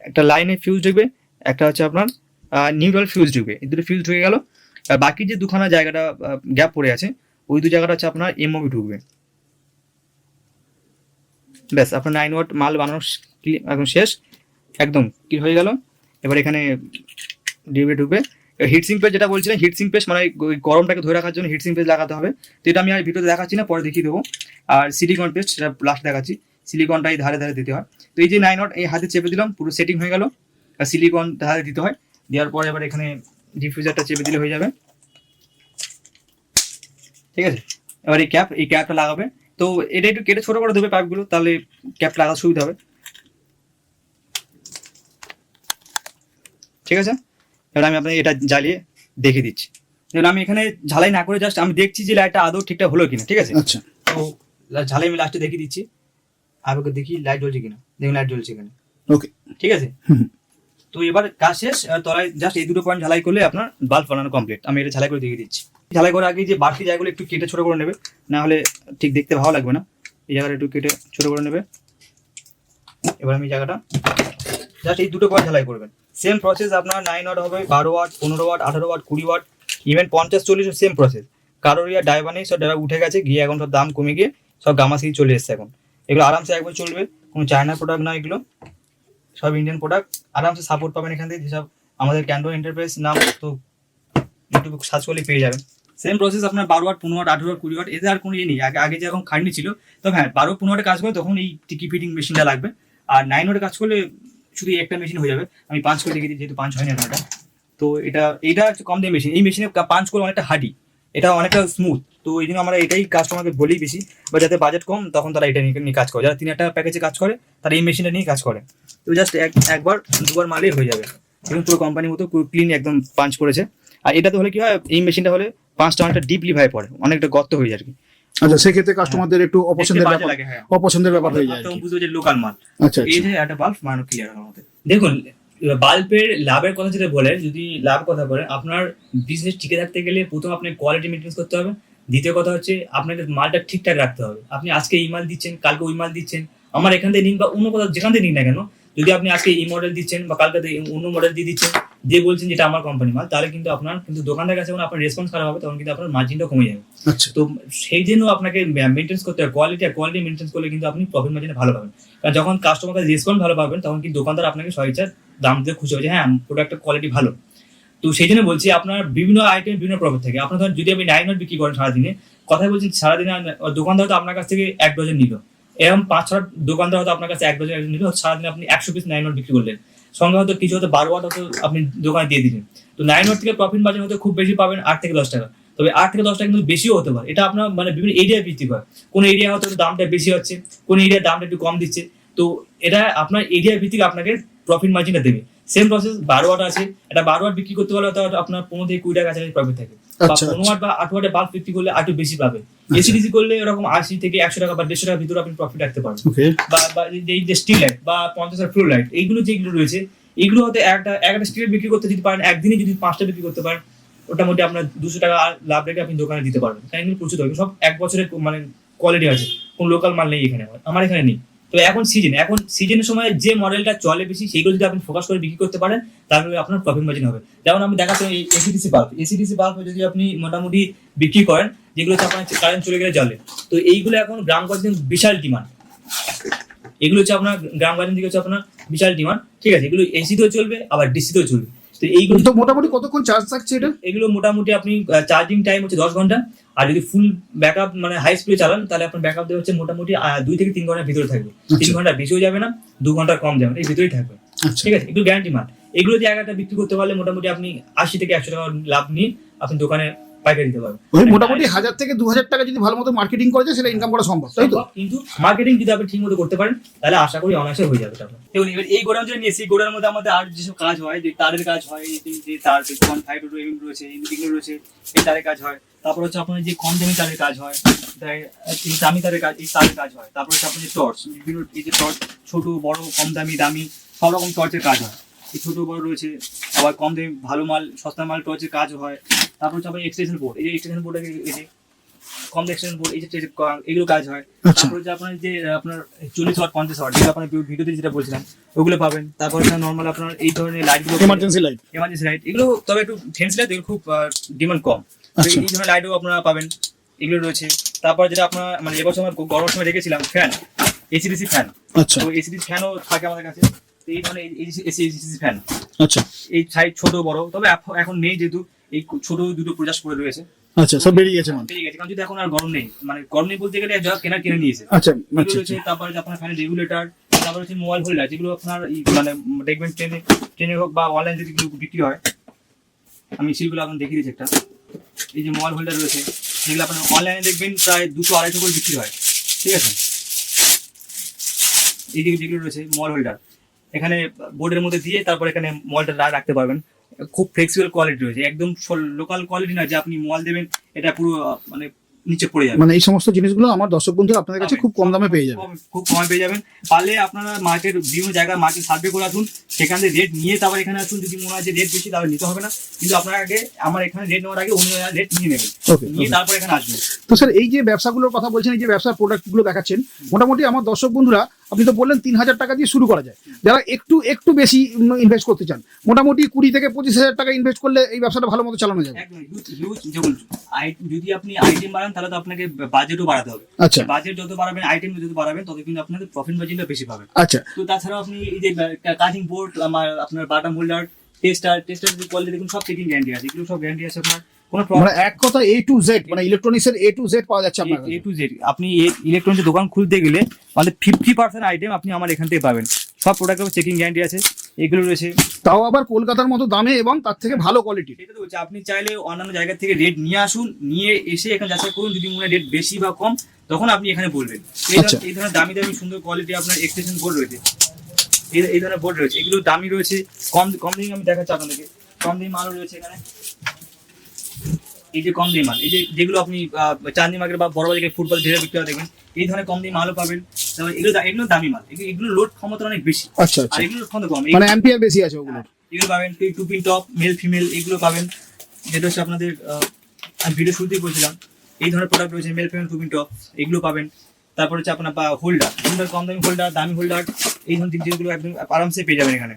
Speaker 4: একটা লাইনে ফিউজ ঢুকবে একটা হচ্ছে আপনার নিউট্রাল ফিউজ ঢুকবে। এই দুটো ফিউজ ঢুকে গেল। আর বাকি যে দুখানা জায়গাটা গ্যাপ পড়ে আছে, ওই দু জায়গাটা হচ্ছে আপনার এমওবি ঢুকবে। ব্যাস, আপনার নাইন ওয়াট মাল বানানো একদম শেষ। একদম কি হয়ে গেল। এবার এখানে ডিবে ঢুকবে। হিটসিং পেজ যেটা বলছিলেন হিটসিং পেজ মানে গরমটাকে ধরে রাখার জন্য হিটসিং পেজ লাগাতে হবে। তো এটা আমি আর ভিডিওতে দেখাচ্ছি না, পরে দেখিয়ে দেবো। আর সিলিকন পেস্ট সেটা লাস্ট দেখাচ্ছি। সিলিকনটাই ধারে ধারে দিতে হয়। তো এই যে নাইন ওয়াট এই হাতে চেপে দিলাম, পুরো সেটিং হয়ে গেল। আর সিলিকন ধারে দিতে হয়। দেওয়ার পরে এবার এখানে ডিফিউজারটা চেপে দিলে হয়ে যাবে। ঠিক আছে? এবার এই ক্যাপ এই ক্যাপটা লাগাবে। তো এটা একটু কেটে ছোট করে দেবে পাইপগুলো তাহলে ক্যাপ লাগাতে সুবিধা হবে। ঠিক আছে? এবার আমি আপনাকে এটা জ্বালিয়ে দেখে দিচ্ছি। যেমন আমি এখানে ঝালাই না করে জাস্ট আমি দেখছি যে লাইটটা আদৌ ঠিকঠাক হলো কিনা ঠিক আছে?
Speaker 3: আচ্ছা।
Speaker 4: তো ঝালাই আমি লাস্টে দেখিয়ে দিচ্ছি। আগে দেখি লাইট জ্বলছে কিনা। দেখুন লাইট জ্বলছে এখানে
Speaker 3: ওকে
Speaker 4: ঠিক আছে?
Speaker 3: হুম।
Speaker 4: তো এবার কাজ শেষ তলায় জাস্ট এই দুটো পয়েন্ট ঝালাই করলে আপনার বাল্ব বানানো কমপ্লিট আমি এটা ঝালাই করে দেখিয়ে দিচ্ছি। ঝালাই করার আগে যে বাড়তি জায়গাগুলো একটু কেটে ছোট করে নেবে, না হলে ঠিক দেখতে ভালো লাগবে না। এই জায়গাটা একটু কেটে ছোট করে নেবে। এবার আমি জায়গাটা জাস্ট এই দুটো পয়েন্ট ঝালাই করবেন। সেম প্রসেস আপনার নাইন ওয়াট হবে, বারো ওয়াট পনেরো ওয়াট আঠারো ওয়াট কুড়ি ওয়াট ইভেন পঞ্চাশ, চল্লিশ সেম প্রসেস কারোর ইয়া ড্রাইভার নেই সব ড্রাইভার উঠে গেছে, গিয়ে এখন সব দাম কমে গিয়ে সব গামাসি চলে এসছে এখন। এগুলো আরামসে একবার চলবে, কোনো চায়না প্রোডাক্ট না এগুলো। সব ইন্ডিয়ান প্রোডাক্ট আরামসে সাপোর্ট পাবেন এখান থেকে, যেসব আমাদের ক্যান্ডো এন্টারপ্রাইজ নাম তো ইউটিউবে সার্চ করলে পেয়ে যাবেন। সেম প্রসেস আপনার বারো ওয়াট পনেরো ওয়াট আঠারো কুড়ি ওয়াট এদের আর কোনো ইয়ে নেই। আগে আগে যেরকম খাটনি ছিল, তবে হ্যাঁ বারো, পনেরো ওয়াটে কাজ করে তখন এই টিকি ফিটিং মেশিনটা লাগবে। আর নাইন ওটা কাজ করলে শুধু একটা মেশিন হয়ে যাবে। আমি পাঁচ করে দেখে দিই যেহেতু পাঁচ হয়নি এখন এটা তো এটা এটা হচ্ছে কম দামি মেশিন এই মেশিনে পাঁচ করে অনেকটা হাডি এটা অনেকটা স্মুথ তো এই জন্য আমরা এটাই কাস্টমারকে বলি বেশি। বা যাতে বাজেট কম তখন তারা এটা নিয়ে কাজ করে। যারা তিন টাকা প্যাকেজে কাজ করে তারা এই মেশিনটা নিয়ে কাজ করে। তো জাস্ট এক একবার দুবার মারলেই হয়ে যাবে। এবং পুরো কোম্পানির মতো পুরো ক্লিন একদম পাঞ্চ করেছে। আর এটাতে হলে কি হয় এই মেশিনটা হলে পাঁচটা অনেকটা ডিপলি ভাই পড়ে। অনেকটা গর্ত হয়ে যায় আর কি।
Speaker 3: আচ্ছা সেক্ষেত্রে কাস্টমারদের একটু অপছন্দের ব্যাপার
Speaker 4: হ্যাঁ।
Speaker 3: অপছন্দের ব্যাপার হয়ে যায়।
Speaker 4: বুঝতে লোকাল মাল।
Speaker 3: আচ্ছা
Speaker 4: এই
Speaker 3: আচ্ছা।
Speaker 4: যে একটা বাল্ব বানানো ক্লিয়ার মতে দেখুন বাল্বের লাভের কথা যেটা বলেন যদি লাভ কথা বলেন আপনার বিজনেস টিকে থাকতে গেলে প্রথম আপনার কোয়ালিটি মেনটেন্স করতে হবে। দ্বিতীয় কথা হচ্ছে আপনাকে মালটা ঠিকঠাক রাখতে হবে। আপনি আজকে এই মাল দিচ্ছেন কালকে ওই মাল দিচ্ছেন আমার এখান থেকে নিন বা অন্য কোথাও যেখান থেকে নিন না কেন যদি আপনি আজকে এই মডেল দিচ্ছেন বা কালকে অন্য মডেল দিয়ে দিচ্ছেন যে বলছেন যেটা আমার কোম্পানি মাল তাহলে কিন্তু আপনার কিন্তু দোকানদার কাছে যখন আপনার রেসপন্স খারাপ হবে তখন কিন্তু আপনার মার্জিনটা কমে যাবে।
Speaker 3: আচ্ছা।
Speaker 4: তো সেই জন্য আপনাকে মেনটেন্স করতে হবে। কোয়ালিটি আর কোয়ালিটি মেনটেন্স করলে কিন্তু আপনি প্রফিট মার্জিনে ভালো পাবেন। কারণ যখন কাস্টমার কাছে রেসপন্স ভালো পাবেন তখন কিন্তু দোকানদার আপনাকে স্বেচ্ছার দাম দিয়ে খুশি হবে যে হ্যাঁ প্রোডাক্টের কোয়ালিটি ভালো। তো সেই জন্য বলছি আপনার বিভিন্ন আইটেম বিভিন্ন প্রফিট থাকে। আপনার ধরেন যদি আপনি নাইন নট বিক্রি করেন সারাদিনে কথা বলছেন সারাদিনে দোকানদার হয়তো আপনার কাছ থেকে এক ডজন নিল। এরকম পাঁচ, ছটা দোকানদার হয়তো আপনার কাছে এক ডজন নিল, সারাদিনে আপনি একশো পিস নাইন নট বিক্রি করলেন। সঙ্গে হয়তো কিছু হয়তো বারো ওয়াট হয়তো আপনি দোকানে দিয়ে দিলেন। তো নাইন ওয়াট থেকে প্রফিট মার্জিন হয়তো খুব বেশি পাবেন আট থেকে দশ টাকা। তবে আট থেকে দশ টাকা কিন্তু বেশিও হতে পারে। এটা আপনার মানে বিভিন্ন এরিয়ায় ভিত্তি করে কোন এরিয়া হয়তো দামটা বেশি হচ্ছে, কোন এরিয়ার দামটা একটু কম দিচ্ছে। তো এটা আপনার এরিয়া ভিত্তিক আপনাকে প্রফিট মার্জিনটা দেবে। সেম প্রসেস বারো ওয়াট আছে। এটা বারো ওয়াট বিক্রি করতে পারলে আপনার পনেরো থেকে কুড়ি টাকা কাছাকাছি প্রফিট থাকে। বা
Speaker 3: আচ্ছা,
Speaker 4: পনেরো ওয়াট বা আট ওয়াটের বাল্ব বিক্রি করলে আরটু বেশি পাবে এসিডিসি করলে এরকম আশি থেকে একশো টাকা বা দেড়শো টাকার ভিতরে আপনি প্রফিট রাখতে পারবেন। বা এই যে স্টিল লাইট বা পঞ্চাশ আর ফ্লোর লাইট এইগুলো যেগুলো রয়েছে এগুলো হয়তো একটা একটা স্টিল বিক্রি করতে যদি পারেন একদিনে যদি পাঁচটা বিক্রি করতে পারেন মোটামুটি আপনার দুশো টাকা আর লাভ রেখে আপনি দোকানে দিতে পারবেন। এগুলো প্রচুর হবে সব এক বছরের মানে কোয়ালিটি আছে। কোন লোকাল মাল নেই এখানে। আমার এখানে নেই। তো এখন সিজন এখন সিজনের সময় যে মডেলটা চলে বেশি, সেইগুলো যদি আপনি ফোকাস করে বিক্রি করতে পারেন, তাহলে আপনার প্রফিট মার্জিন হবে। যেমন আমি দেখাচ্ছি এই এসিডিসি বাল্ব এসিডিসি বাল্ব যদি আপনি মোটামুটি বিক্রি করেন, যেগুলো আপনার কারেন্ট চলে গেলে জ্বলে। তো এইগুলো এখন গ্রাম গঞ্জে বিশাল ডিমান্ড এগুলো হচ্ছে আপনার গ্রাম গার্ডেন দিকে হচ্ছে আপনার বিশাল ডিমান্ড ঠিক আছে, এগুলো এসিতেও চলবে, আবার ডিসিতেও চলবে। তো এইগুলো
Speaker 3: তো মোটামুটি কতক্ষণ চার্জ থাকছে এটা?
Speaker 4: এগুলো মোটামুটি আপনি চার্জিং টাইম হচ্ছে দশ ঘণ্টা। আর যদি ফুল ব্যাকআপ মানে হাই স্পিডে চালান তাহলে আপনার ব্যাকআপ দেওয়া হচ্ছে মোটামুটি দুই থেকে তিন ঘণ্টার ভিতরে থাকবে। তিন
Speaker 3: আচ্ছা।
Speaker 4: ঘণ্টা বেশিও যাবে না দু ঘণ্টা কম যাবে না এই ভিতরেই থাকবে।
Speaker 3: আচ্ছা।
Speaker 4: ঠিক আছে এগুলো গ্যারান্টি মাল। এগুলো যে একটা বিক্রি করতে পারলে মোটামুটি আপনি আশি থেকে একশো টাকা লাভ নিয়ে আপনি দোকানে পাইকারি দিতে পারবেন
Speaker 3: ওই মোটামুটি হাজার থেকে দু হাজার টাকা যদি ভালো মতো মার্কেটিং করা যায় সেটা ইনকাম করা সম্ভব তাই তো?
Speaker 4: কিন্তু মার্কেটিং যদি আপনি ঠিক মতো করতে পারেন তাহলে আশা করি অনায়াসে হয়ে যাবে তারপর। দেখুন এবার এই গোডাউন যে নিয়েছি গোডাউনের মধ্যে আমাদের আর যেসব কাজ হয় যে তারের কাজ হয় যে- যে তার ওয়ান ফাইভ এম রয়েছে এগুলো রয়েছে এই তারের কাজ হয়। তারপর হচ্ছে আপনার যে কম দামি তারের কাজ হয় তাই দামি তারের কাজ এই তারের কাজ হয়। তারপর হচ্ছে আপনার টর্চ বিভিন্ন এই যে টর্চ ছোট বড় কম দামি দামি সব রকম টর্চের কাজ হয়। ছোট বড় রয়েছে আবার কম দামি ভালো মাল সস্তা মাল টর্চের কাজ হয়। তারপর হচ্ছে আপনার এক্সটেনশন বোর্ড এই যে এক্সটেনশন বোর্ড এই যে কম এক্সটেনশন বোর্ড এই যে এগুলো কাজ হয়।
Speaker 3: আচ্ছা।
Speaker 4: তারপর হচ্ছে আপনার যে আপনার চল্লিশ ওয়াট পঞ্চাশ ওয়াট যেটা আপনার ভিডিওতে যেটা বলছিলাম ওগুলো পাবেন। তারপর হচ্ছে নর্মাল আপনার এই ধরনের লাইটগুলো
Speaker 3: এমার্জেন্সি লাইট
Speaker 4: এমার্জেন্সি লাইট এগুলো তবে একটু ফেন্স লাইট এগুলো খুব ডিমান্ড কম।
Speaker 3: আচ্ছা।
Speaker 4: এই ধরনের লাইটও আপনারা পাবেন এগুলো রয়েছে। তারপর যেটা আপনার মানে এবছর আমার গরমের সময় রেখেছিলাম ফ্যান এসিডিসি ফ্যান
Speaker 3: আচ্ছা।
Speaker 4: তো এসিডিসি ফ্যানও থাকে আমাদের কাছে। এই ধরনের এসিডিসি ফ্যান
Speaker 3: আচ্ছা।
Speaker 4: এই সাইজ ছোট বড় তবে এখ- এখন নেই যেহেতু এই ছোট দুটো প্রজাস করে রয়েছে।
Speaker 3: আচ্ছা সব বেরিয়ে গেছে মানে?
Speaker 4: পেয়ে গেছে কারণ যদি এখন আর গরম নেই মানে গরম নেই বলতে গেলে যা কেনার কিনে নিয়েছে।
Speaker 3: আচ্ছা আচ্ছা
Speaker 4: রয়েছে তারপরে আপনার ফ্যানের রেগুলেটর তারপরে হচ্ছে মোবাইল হোল্ডার যেগুলো আপনার মানে দেখবেন ট্রেনে ট্রেনে হোক বা অনলাইন যদি কিছু বিক্রি হয়। আমি সেগুলো এখন দেখিয়ে দিচ্ছি একটা। এই যে মোবাইল হোল্ডার রয়েছে যেগুলো আপনার অনলাইনে দেখবেন প্রায় দুশো আড়াইশো করে বিক্রি হয়। ঠিক আছে? এই যেগুলো রয়েছে মল হোল্ডার এখানে বোর্ডের মধ্যে দিয়ে তারপর এখানে মলটা রাখতে পারবেন। খুব ফ্লেক্সিবল কোয়ালিটি রয়েছে। একদম লোকাল কোয়ালিটি না যে আপনি মল দেবেন এটা পুরো মানে নিচে পড়ে যাবে।
Speaker 3: মানে এই সমস্ত জিনিসগুলো আমার দর্শক বন্ধু আপনাদের কাছে খুব কম দামে পেয়ে
Speaker 4: যাবেন। খুব কমে পেয়ে যাবেন। পারলে আপনারা মার্কেট বিভিন্ন জায়গায় মার্কেট সার্ভে করে আসুন। সেখান থেকে রেট নিয়ে তারপর এখানে আসুন। যদি মনে হয় যে রেট বেশি তাহলে নিতে হবে না। কিন্তু আপনার আগে আমার এখানে রেট নেওয়ার আগে অন্য রেট নিয়ে নেবেন। নিয়ে তারপর এখানে আসবেন।
Speaker 3: তো স্যার এই যে ব্যবসাগুলোর কথা বলছেন এই যে ব্যবসার প্রোডাক্টগুলো দেখাচ্ছেন মোটামুটি আমার দর্শক বন্ধুরা আপনি তো বললেন তিন হাজার টাকা দিয়ে শুরু করা যায়। যারা একটু একটু বেশি ইনভেস্ট করতে চান মোটামুটি কুড়ি থেকে পঁচিশ হাজার টাকা ইনভেস্ট করলে এই ব্যবসাটা ভালো মতো চালানো যাবে।
Speaker 4: যদি আপনি আইটেম বাড়ান তাহলে তো আপনাকে বাজেটও বাড়াতে হবে।
Speaker 3: আচ্ছা।
Speaker 4: বাজেট যত বাড়াবেন আইটেম যত বাড়াবেন তত কিন্তু আপনাদের প্রফিট মার্জিনটা বেশি পাবেন।
Speaker 3: আচ্ছা।
Speaker 4: তো তাছাড়াও আপনি এই যে কাটিং বোর্ড আমার আপনার বাটাম হোল্ডার টেস্টার টেস্টার কোয়ালিটি দেখুন সব চেকিং গ্যারান্টি আছে এগুলো সব গ্যারান্টি আছে আপনার।
Speaker 3: মানে এক কথা এ টু জেড মানে ইলেকট্রনিক্স এর এ টু জেড পাওয়া যাচ্ছে আপনার
Speaker 4: এ টু জেড আপনি ইলেকট্রনিক্স দোকান খুলতে গেলে মানে ফিফটি পার্সেন্ট আইটেম আপনি আমার এখান থেকে পাবেন। সব প্রোডাক্টের চেকিং গ্যারান্টি আছে এগুলো রয়েছে।
Speaker 3: তাও আবার কলকাতার মতো দামে এবং তার থেকে ভালো কোয়ালিটির
Speaker 4: সেটা তো বলছি আপনি চাইলে অন্যান্য জায়গা থেকে রেট নিয়ে আসুন নিয়ে এসে এখানে যাচাই করুন যদি মনে রেট বেশি বা কম তখন আপনি এখানে বলবেন। এই ধর-
Speaker 3: আচ্ছা।
Speaker 4: এই ধরনের দামি দামি সুন্দর কোয়ালিটি আপনার এক্সটেনশন বোর্ড রয়েছে। এই ধরনের বোর্ড রয়েছে। এগুলো দামি রয়েছে। কম কম দামি আমি দেখাচ্ছি আপনাদেরকে। কম দামি মালও রয়েছে এখানে। এই যে কম দামি মাল এই যে যেগুলো আপনি চাঁদনি মার্কেট বা বড় বাজারে ফুটবল ঢেলে বিক্রি হয় দেখবেন এই ধরনের কম দামি মালও পাবেন। তারপর এগুলো এগুলো দামি মাল। এগুলো- লোড ক্ষমতা অনেক বেশি।
Speaker 3: আচ্ছা
Speaker 4: আর
Speaker 3: আচ্ছা
Speaker 4: এগুলো ক্ষমতা কম।
Speaker 3: মানে অ্যাম্পিয়ার বেশি আছে ওগুলো
Speaker 4: এগুলো পাবেন two pin top male female এগুলো পাবেন। যেটা হচ্ছে আপনাদের আমি ভিডিও শুরুতেই বলছিলাম এই ধরনের প্রোডাক্ট রয়েছে male female two pin top এগুলো পাবেন। তারপর হচ্ছে আপনার হোল্ডার হোল্ডার কম দামি হোল্ডার দামি হোল্ডার এই ধরনের জিনিসগুলো একদম আরামসে পেয়ে যাবেন এখানে।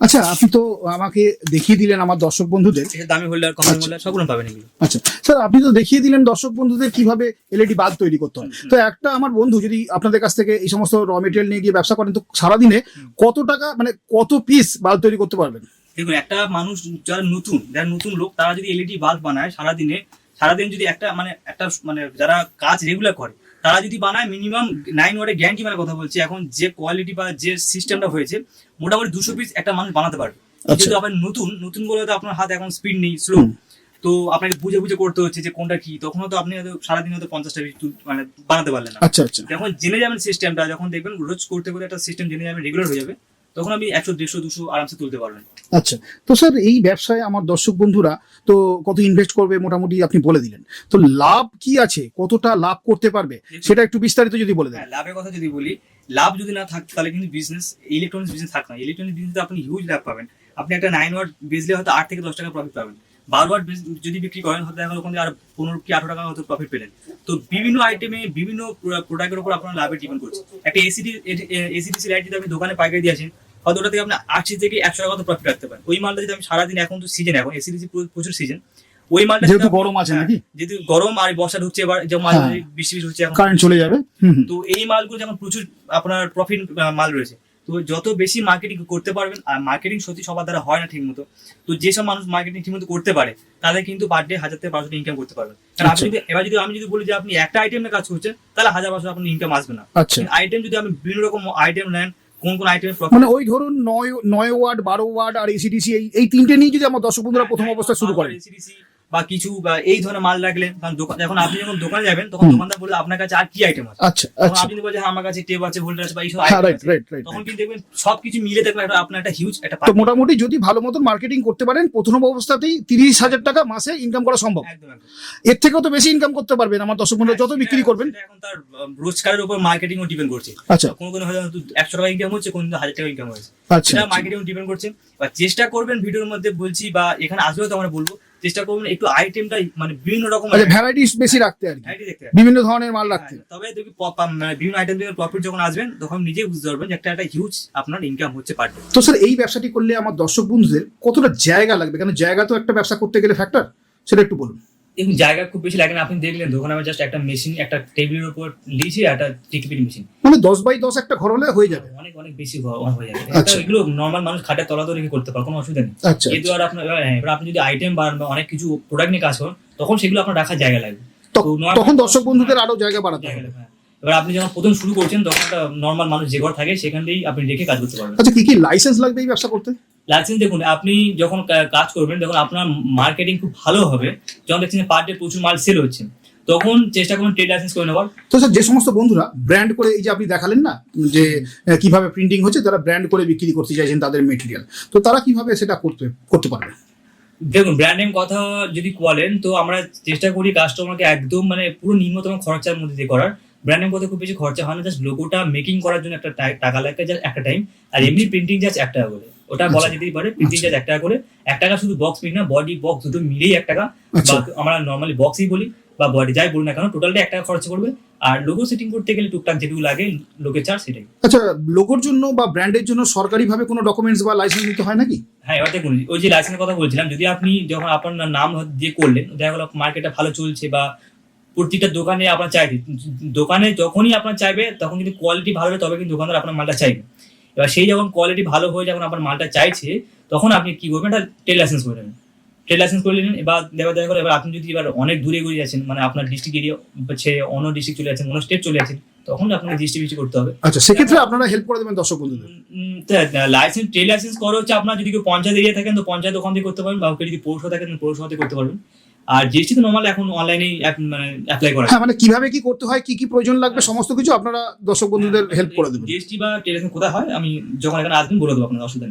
Speaker 3: আচ্ছা আপনি তো আমাকে দেখিয়ে দিলেন আমার দর্শক বন্ধুদের।
Speaker 4: দামি হোল্ডার কম
Speaker 3: আচ্ছা।
Speaker 4: হোল্ডার সবগুলো পাবেন এগুলো।
Speaker 3: আচ্ছা স্যার আপনি তো দেখিয়ে দিলেন দর্শক বন্ধুদের কীভাবে এলইডি বাল্ব তৈরি করতে হয়। তো একটা আমার বন্ধু যদি আপনাদের কাছ থেকে এই সমস্ত র মেটেরিয়াল নিয়ে গিয়ে ব্যবসা করেন তো সারাদিনে কত টাকা মানে কত পিস বাল্ব তৈরি করতে পারবেন?
Speaker 4: দেখুন একটা মানুষ যারা নতুন যারা নতুন লোক তারা যদি এলইডি বাল্ব বানায় সারাদিনে সারাদিন যদি একটা মানে একটা মানে যারা কাজ রেগুলার করে তারা যদি বানায় মিনিমাম নাইন ওয়ার্ডের গ্যারান্টি মানে কথা বলছি এখন যে কোয়ালিটি বা যে সিস্টেমটা হয়েছে মোটামুটি দুশো পিস একটা মানুষ বানাতে পারবে।
Speaker 3: কিন্তু
Speaker 4: যেহেতু আপনার নতুন নতুন বলে তো আপনার হাতে এখন স্পিড নেই স্লো তো আপনাকে বুঝে বুঝে করতে হচ্ছে যে কোনটা কি তখন তো আপনি হয়তো সারাদিন হয়তো পঞ্চাশটা পিস মানে বানাতে পারলেন না।
Speaker 3: আচ্ছা আচ্ছা।
Speaker 4: যখন জেনে যাবেন সিস্টেমটা যখন দেখবেন রোজ করতে করতে একটা সিস্টেম জেনে যাবেন রেগুলার হয়ে যাবে। তখন আমি একশো দেড়শো দুশো আরামসে তুলতে পারবেন।
Speaker 3: আচ্ছা তো স্যার এই ব্যবসায় আমার দর্শক বন্ধুরা তো কত ইনভেস্ট করবে মোটামুটি আপনি বলে দিলেন। তো লাভ কি আছে? কতটা লাভ করতে পারবে? সেটা একটু বিস্তারিত যদি বলে দেন।
Speaker 4: হ্যাঁ লাভের কথা যদি বলি লাভ যদি না থাকতো তাহলে কিন্তু বিজনেস ইলেকট্রনিক্স বিজনেস থাকতো না। ইলেকট্রনিক্স বিজনেস আপনি হিউজ লাভ পাবেন। আপনি একটা নাইন ওয়াট বেচলে হয়তো আট থেকে দশ টাকা প্রফিট পাবেন। বারো ওয়াট যদি বিক্রি করেন হয়তো দেখা গেলো আর পনেরো কি আঠারো টাকা হয়তো প্রফিট পেলেন তো বিভিন্ন আইটেমে বিভিন্ন প্রোডাক্টের উপর আপনার লাভের ডিপেন্ড করছে একটা এসিডি এসিডিসি লাইট যদি আপনি দোকানে পাইকারি দিয়ে আসেন হয়তো ওটা থেকে আপনি আশি থেকে একশো টাকা প্রফিট রাখতে পারেন ওই মালটা যদি আমি সারাদিন এখন তো সিজন এখন এসিডিসি প্রচুর সিজন ওই মালটা
Speaker 3: যেহেতু গরম আছে
Speaker 4: হ্যাঁ,
Speaker 3: নাকি?
Speaker 4: যেহেতু গরম আর বর্ষা ঢুকছে এবার যেমন
Speaker 3: হ্যাঁ।
Speaker 4: বৃষ্টি হচ্ছে এখন
Speaker 3: কারেন্ট চলে যাবে।
Speaker 4: তো এই মালগুলো যেমন প্রচুর আপনার প্রফিট মাল রয়েছে তো যত বেশি মার্কেটিং করতে পারবেন আর মার্কেটিং সত্যি সবার দ্বারা হয় না ঠিক মতো তো যেসব মানুষ মার্কেটিং ঠিক মতো করতে পারে তাদের কিন্তু পার ডে হাজার থেকে বারোশো ইনকাম করতে পারবেন। কারণ আপনি
Speaker 3: আচ্ছা।
Speaker 4: যদি এবার যদি আমি যদি বলি যে আপনি একটা আইটেম কাজ করছেন তাহলে হাজার বারোশো আপনার ইনকাম আসবে না।
Speaker 3: আচ্ছা।
Speaker 4: আইটেম যদি আপনি বিভিন্ন রকম আইটেম নেন কোন কোন আইটেমের
Speaker 3: মানে ওই ধরুন নয় নয় ওয়ার্ড বারো ওয়ার্ড আর এসিডিসি এই এই তিনটে নিয়ে যদি আমার দর্শক বন্ধুরা প্রথম অবস্থা শুরু করে।
Speaker 4: ACDC বা কিছু বা এই ধরনের মাল রাখলেন কারণ দোকান যখন আপনি যখন দোকানে যাবেন তখন দোকানদার বলে আপনার কাছে আর কি আইটেম আছে?
Speaker 3: আচ্ছা আচ্ছা।
Speaker 4: আপনি বলছেন হ্যাঁ, আমার কাছে টেপ আছে হোল্ডার আছে বা এইসব
Speaker 3: হ্যাঁ
Speaker 4: তখন কিন্তু দেখবেন সবকিছু মিলে দেখবেন একটা- আপনার একটা হিউজ একটা
Speaker 3: তো মোটামুটি যদি ভালো মতন মার্কেটিং করতে পারেন প্রথম অবস্থাতেই তিরিশ হাজার টাকা মাসে ইনকাম করা সম্ভব। এর থেকেও তো বেশি ইনকাম করতে পারবেন আমার দর্শক বন্ধুরা যত বিক্রি করবেন।
Speaker 4: এখন তার রোজগারের উপর মার্কেটিং ও ডিপেন্ড করছে।
Speaker 3: আচ্ছা।
Speaker 4: কোনো কোনো হয়তো একশো টাকা ইনকাম হচ্ছে কোনো হাজার টাকা ইনকাম হয়েছে
Speaker 3: আচ্ছা আচ্ছা।
Speaker 4: মার্কেটিং ডিপেন্ড করছে। বা চেষ্টা করবেন ভিডিওর মধ্যে বলছি বা এখানে আসলেও তো আমরা বলব চেষ্টা করবেন একটু আইটেমটা মানে বিভিন্ন রকম
Speaker 3: আচ্ছা ভ্যারাইটিস বেশি রাখতে আর। বিভিন্ন ধরনের মাল রাখতে।
Speaker 4: হ্যাঁ, তবে দেখবি প- পা- মানে বিভিন্ন আইটেম থেকে প্রফিট যখন আসবেন তখন নিজেই বুঝতে পারবেন যে একটা একটা হিউজ আপনার ইনকাম হচ্ছে পার
Speaker 3: তো স্যার এই ব্যবসাটি করলে আমার দর্শক বন্ধুদের কতটা জায়গা লাগবে? কারণ জায়গা তো একটা ব্যবসা করতে গেলে ফ্যাক্টর সেটা একটু বলুন।
Speaker 4: দেখুন জায়গা খুব বেশি লাগে না। আপনি দেখলেন দোকানে আমি জাস্ট একটা মেশিন একটা টেবিলের উপর লিখে একটা টিকিপির মেশিন
Speaker 3: মানে দশ বাই দশ একটা ঘর হলে হয়ে যাবে।
Speaker 4: অনেক অনেক বেশি হয়ে যাবে।
Speaker 3: আচ্ছা।
Speaker 4: এগুলো নর্মাল মানুষ খাটে তলা তো রেখে করতে পারে কোনো অসুবিধা নেই।
Speaker 3: আচ্ছা
Speaker 4: যেহেতু আর আপনার হ্যাঁ, এবার আপনি যদি আইটেম বা বা অনেক কিছু প্রোডাক্ট নিয়ে কাজ করেন তখন সেগুলো আপনার রাখার জায়গা লাগবে।
Speaker 3: তখন দর্শক বন্ধুদের আরও জায়গা বাড়াতে
Speaker 4: জায়গা
Speaker 3: হবে।
Speaker 4: হ্যাঁ। এবার আপনি যখন প্রথম শুরু করছেন তখন একটা নর্মাল মানুষ যে ঘর থাকে সেখান দিয়েই আপনি রেখে কাজ করতে পারবেন।
Speaker 3: আচ্ছা কি কি লাইসেন্স লাগবে এই ব্যবসা করতে?
Speaker 4: লাইসেন্স দেখুন আপনি যখন কাজ করবেন যখন আপনার মার্কেটিং খুব ভালো হবে। যখন দেখছেন পার ডে প্রচুর মাল সেল হচ্ছে তখন চেষ্টা করুন ট্রেড লাইসেন্স করে নেওয়ার।
Speaker 3: তো স্যার যে সমস্ত বন্ধুরা ব্র্যান্ড করে এই যে আপনি দেখালেন না যে কীভাবে প্রিন্টিং হচ্ছে তারা ব্র্যান্ড করে বিক্রি করতে চাইছেন তাদের মেটেরিয়াল তো তারা কীভাবে সেটা করতে করতে পারবে?
Speaker 4: দেখুন ব্র্যান্ডিং কথা যদি বলেন তো আমরা চেষ্টা করি কাস্টমারকে একদম মানে পুরো নিম্নতম খরচার মধ্যে দিয়ে করার। ব্র্যান্ডিং করতে খুব বেশি খরচা হয় না জাস্ট লোগোটা মেকিং করার জন্য একটা টাকা লাগে জাস্ট একটা টাইম আর এমনি প্রিন্টিং জাস্ট এক টাকা করে। ওটা বলা
Speaker 3: আচ্ছা।
Speaker 4: যেতেই পারে প্রিন্টিং
Speaker 3: আচ্ছা।
Speaker 4: জাস্ট এক টাকা করে। এক টাকা শুধু বক্স প্রিন্ট না বডি বক্স দুটো মিলেই এক টাকা।
Speaker 3: আচ্ছা।
Speaker 4: বা আমরা নর্মালি বক্সই বলি বা বডি যাই বলুন না কেন টোটালটা এক টাকা খরচ করবে। আর লোগো সেটিং করতে গেলে টুকটাক যেটুকু লাগে লোকের চার্জ সেটাই।
Speaker 3: আচ্ছা লোগোর জন্য বা ব্র্যান্ডের জন্য সরকারিভাবে কোনো ডকুমেন্টস বা লাইসেন্স নিতে হয় নাকি?
Speaker 4: হ্যাঁ এবার দেখুন ওই যে লাইসেন্সের কথা বলছিলাম যদি আপনি যখন আপনার নাম দিয়ে করলেন দেখা গেলো মার্কেটটা ভালো চলছে বা প্রতিটা দোকানে আপনার চাইবে। দোকানে যখনই আপনার চাইবে তখন কিন্তু কোয়ালিটি ভালো হবে তবে কিন্তু দোকানদার আপনার মালটা চাইবে। এবার সেই যখন কোয়ালিটি ভালো হয়ে যখন আপনার মালটা চাইছে তখন আপনি কি করবেন? একটা ট্রেড লাইসেন্স করে নেবেন। ট্রেড লাইসেন্স করে নিলেন এবার দেখা দেখা গেলো এবার আপনি যদি এবার অনেক দূরে ঘুরে যাচ্ছেন মানে আপনার ডিস্ট্রিক্ট এরিয়া ছেড়ে অন্য ডিস্ট্রিক্ট চলে যাচ্ছেন অন্য স্টেট চলে যাচ্ছেন তখন আপনাকে ডিস্ট্রিবিউট করতে হবে।
Speaker 3: আচ্ছা সেক্ষেত্রে আপনারা হেল্প করে দেবেন দর্শক বন্ধুদের।
Speaker 4: লাইসেন্স ট্রেড লাইসেন্স করা হচ্ছে আপনার যদি কেউ পঞ্চায়েত এরিয়া থাকেন তো পঞ্চায়েত ওখান থেকে করতে পারবেন বা কেউ যদি পৌরসভা থাকেন পৌরসভাতে করতে পারবেন। আর জিএসটি তো নর্মাল এখন অনলাইনেই মানে অ্যাপ্লাই করা
Speaker 3: হ্যাঁ মানে কীভাবে কি করতে হয় কি কি প্রয়োজন লাগবে সমস্ত কিছু আপনারা দর্শক বন্ধুদের হেল্প করে দেবেন।
Speaker 4: জিএসটি বা টেলিফোন কোথায় হয় আমি যখন এখানে আসবেন বলে দেবো আপনার অসুবিধা নেই।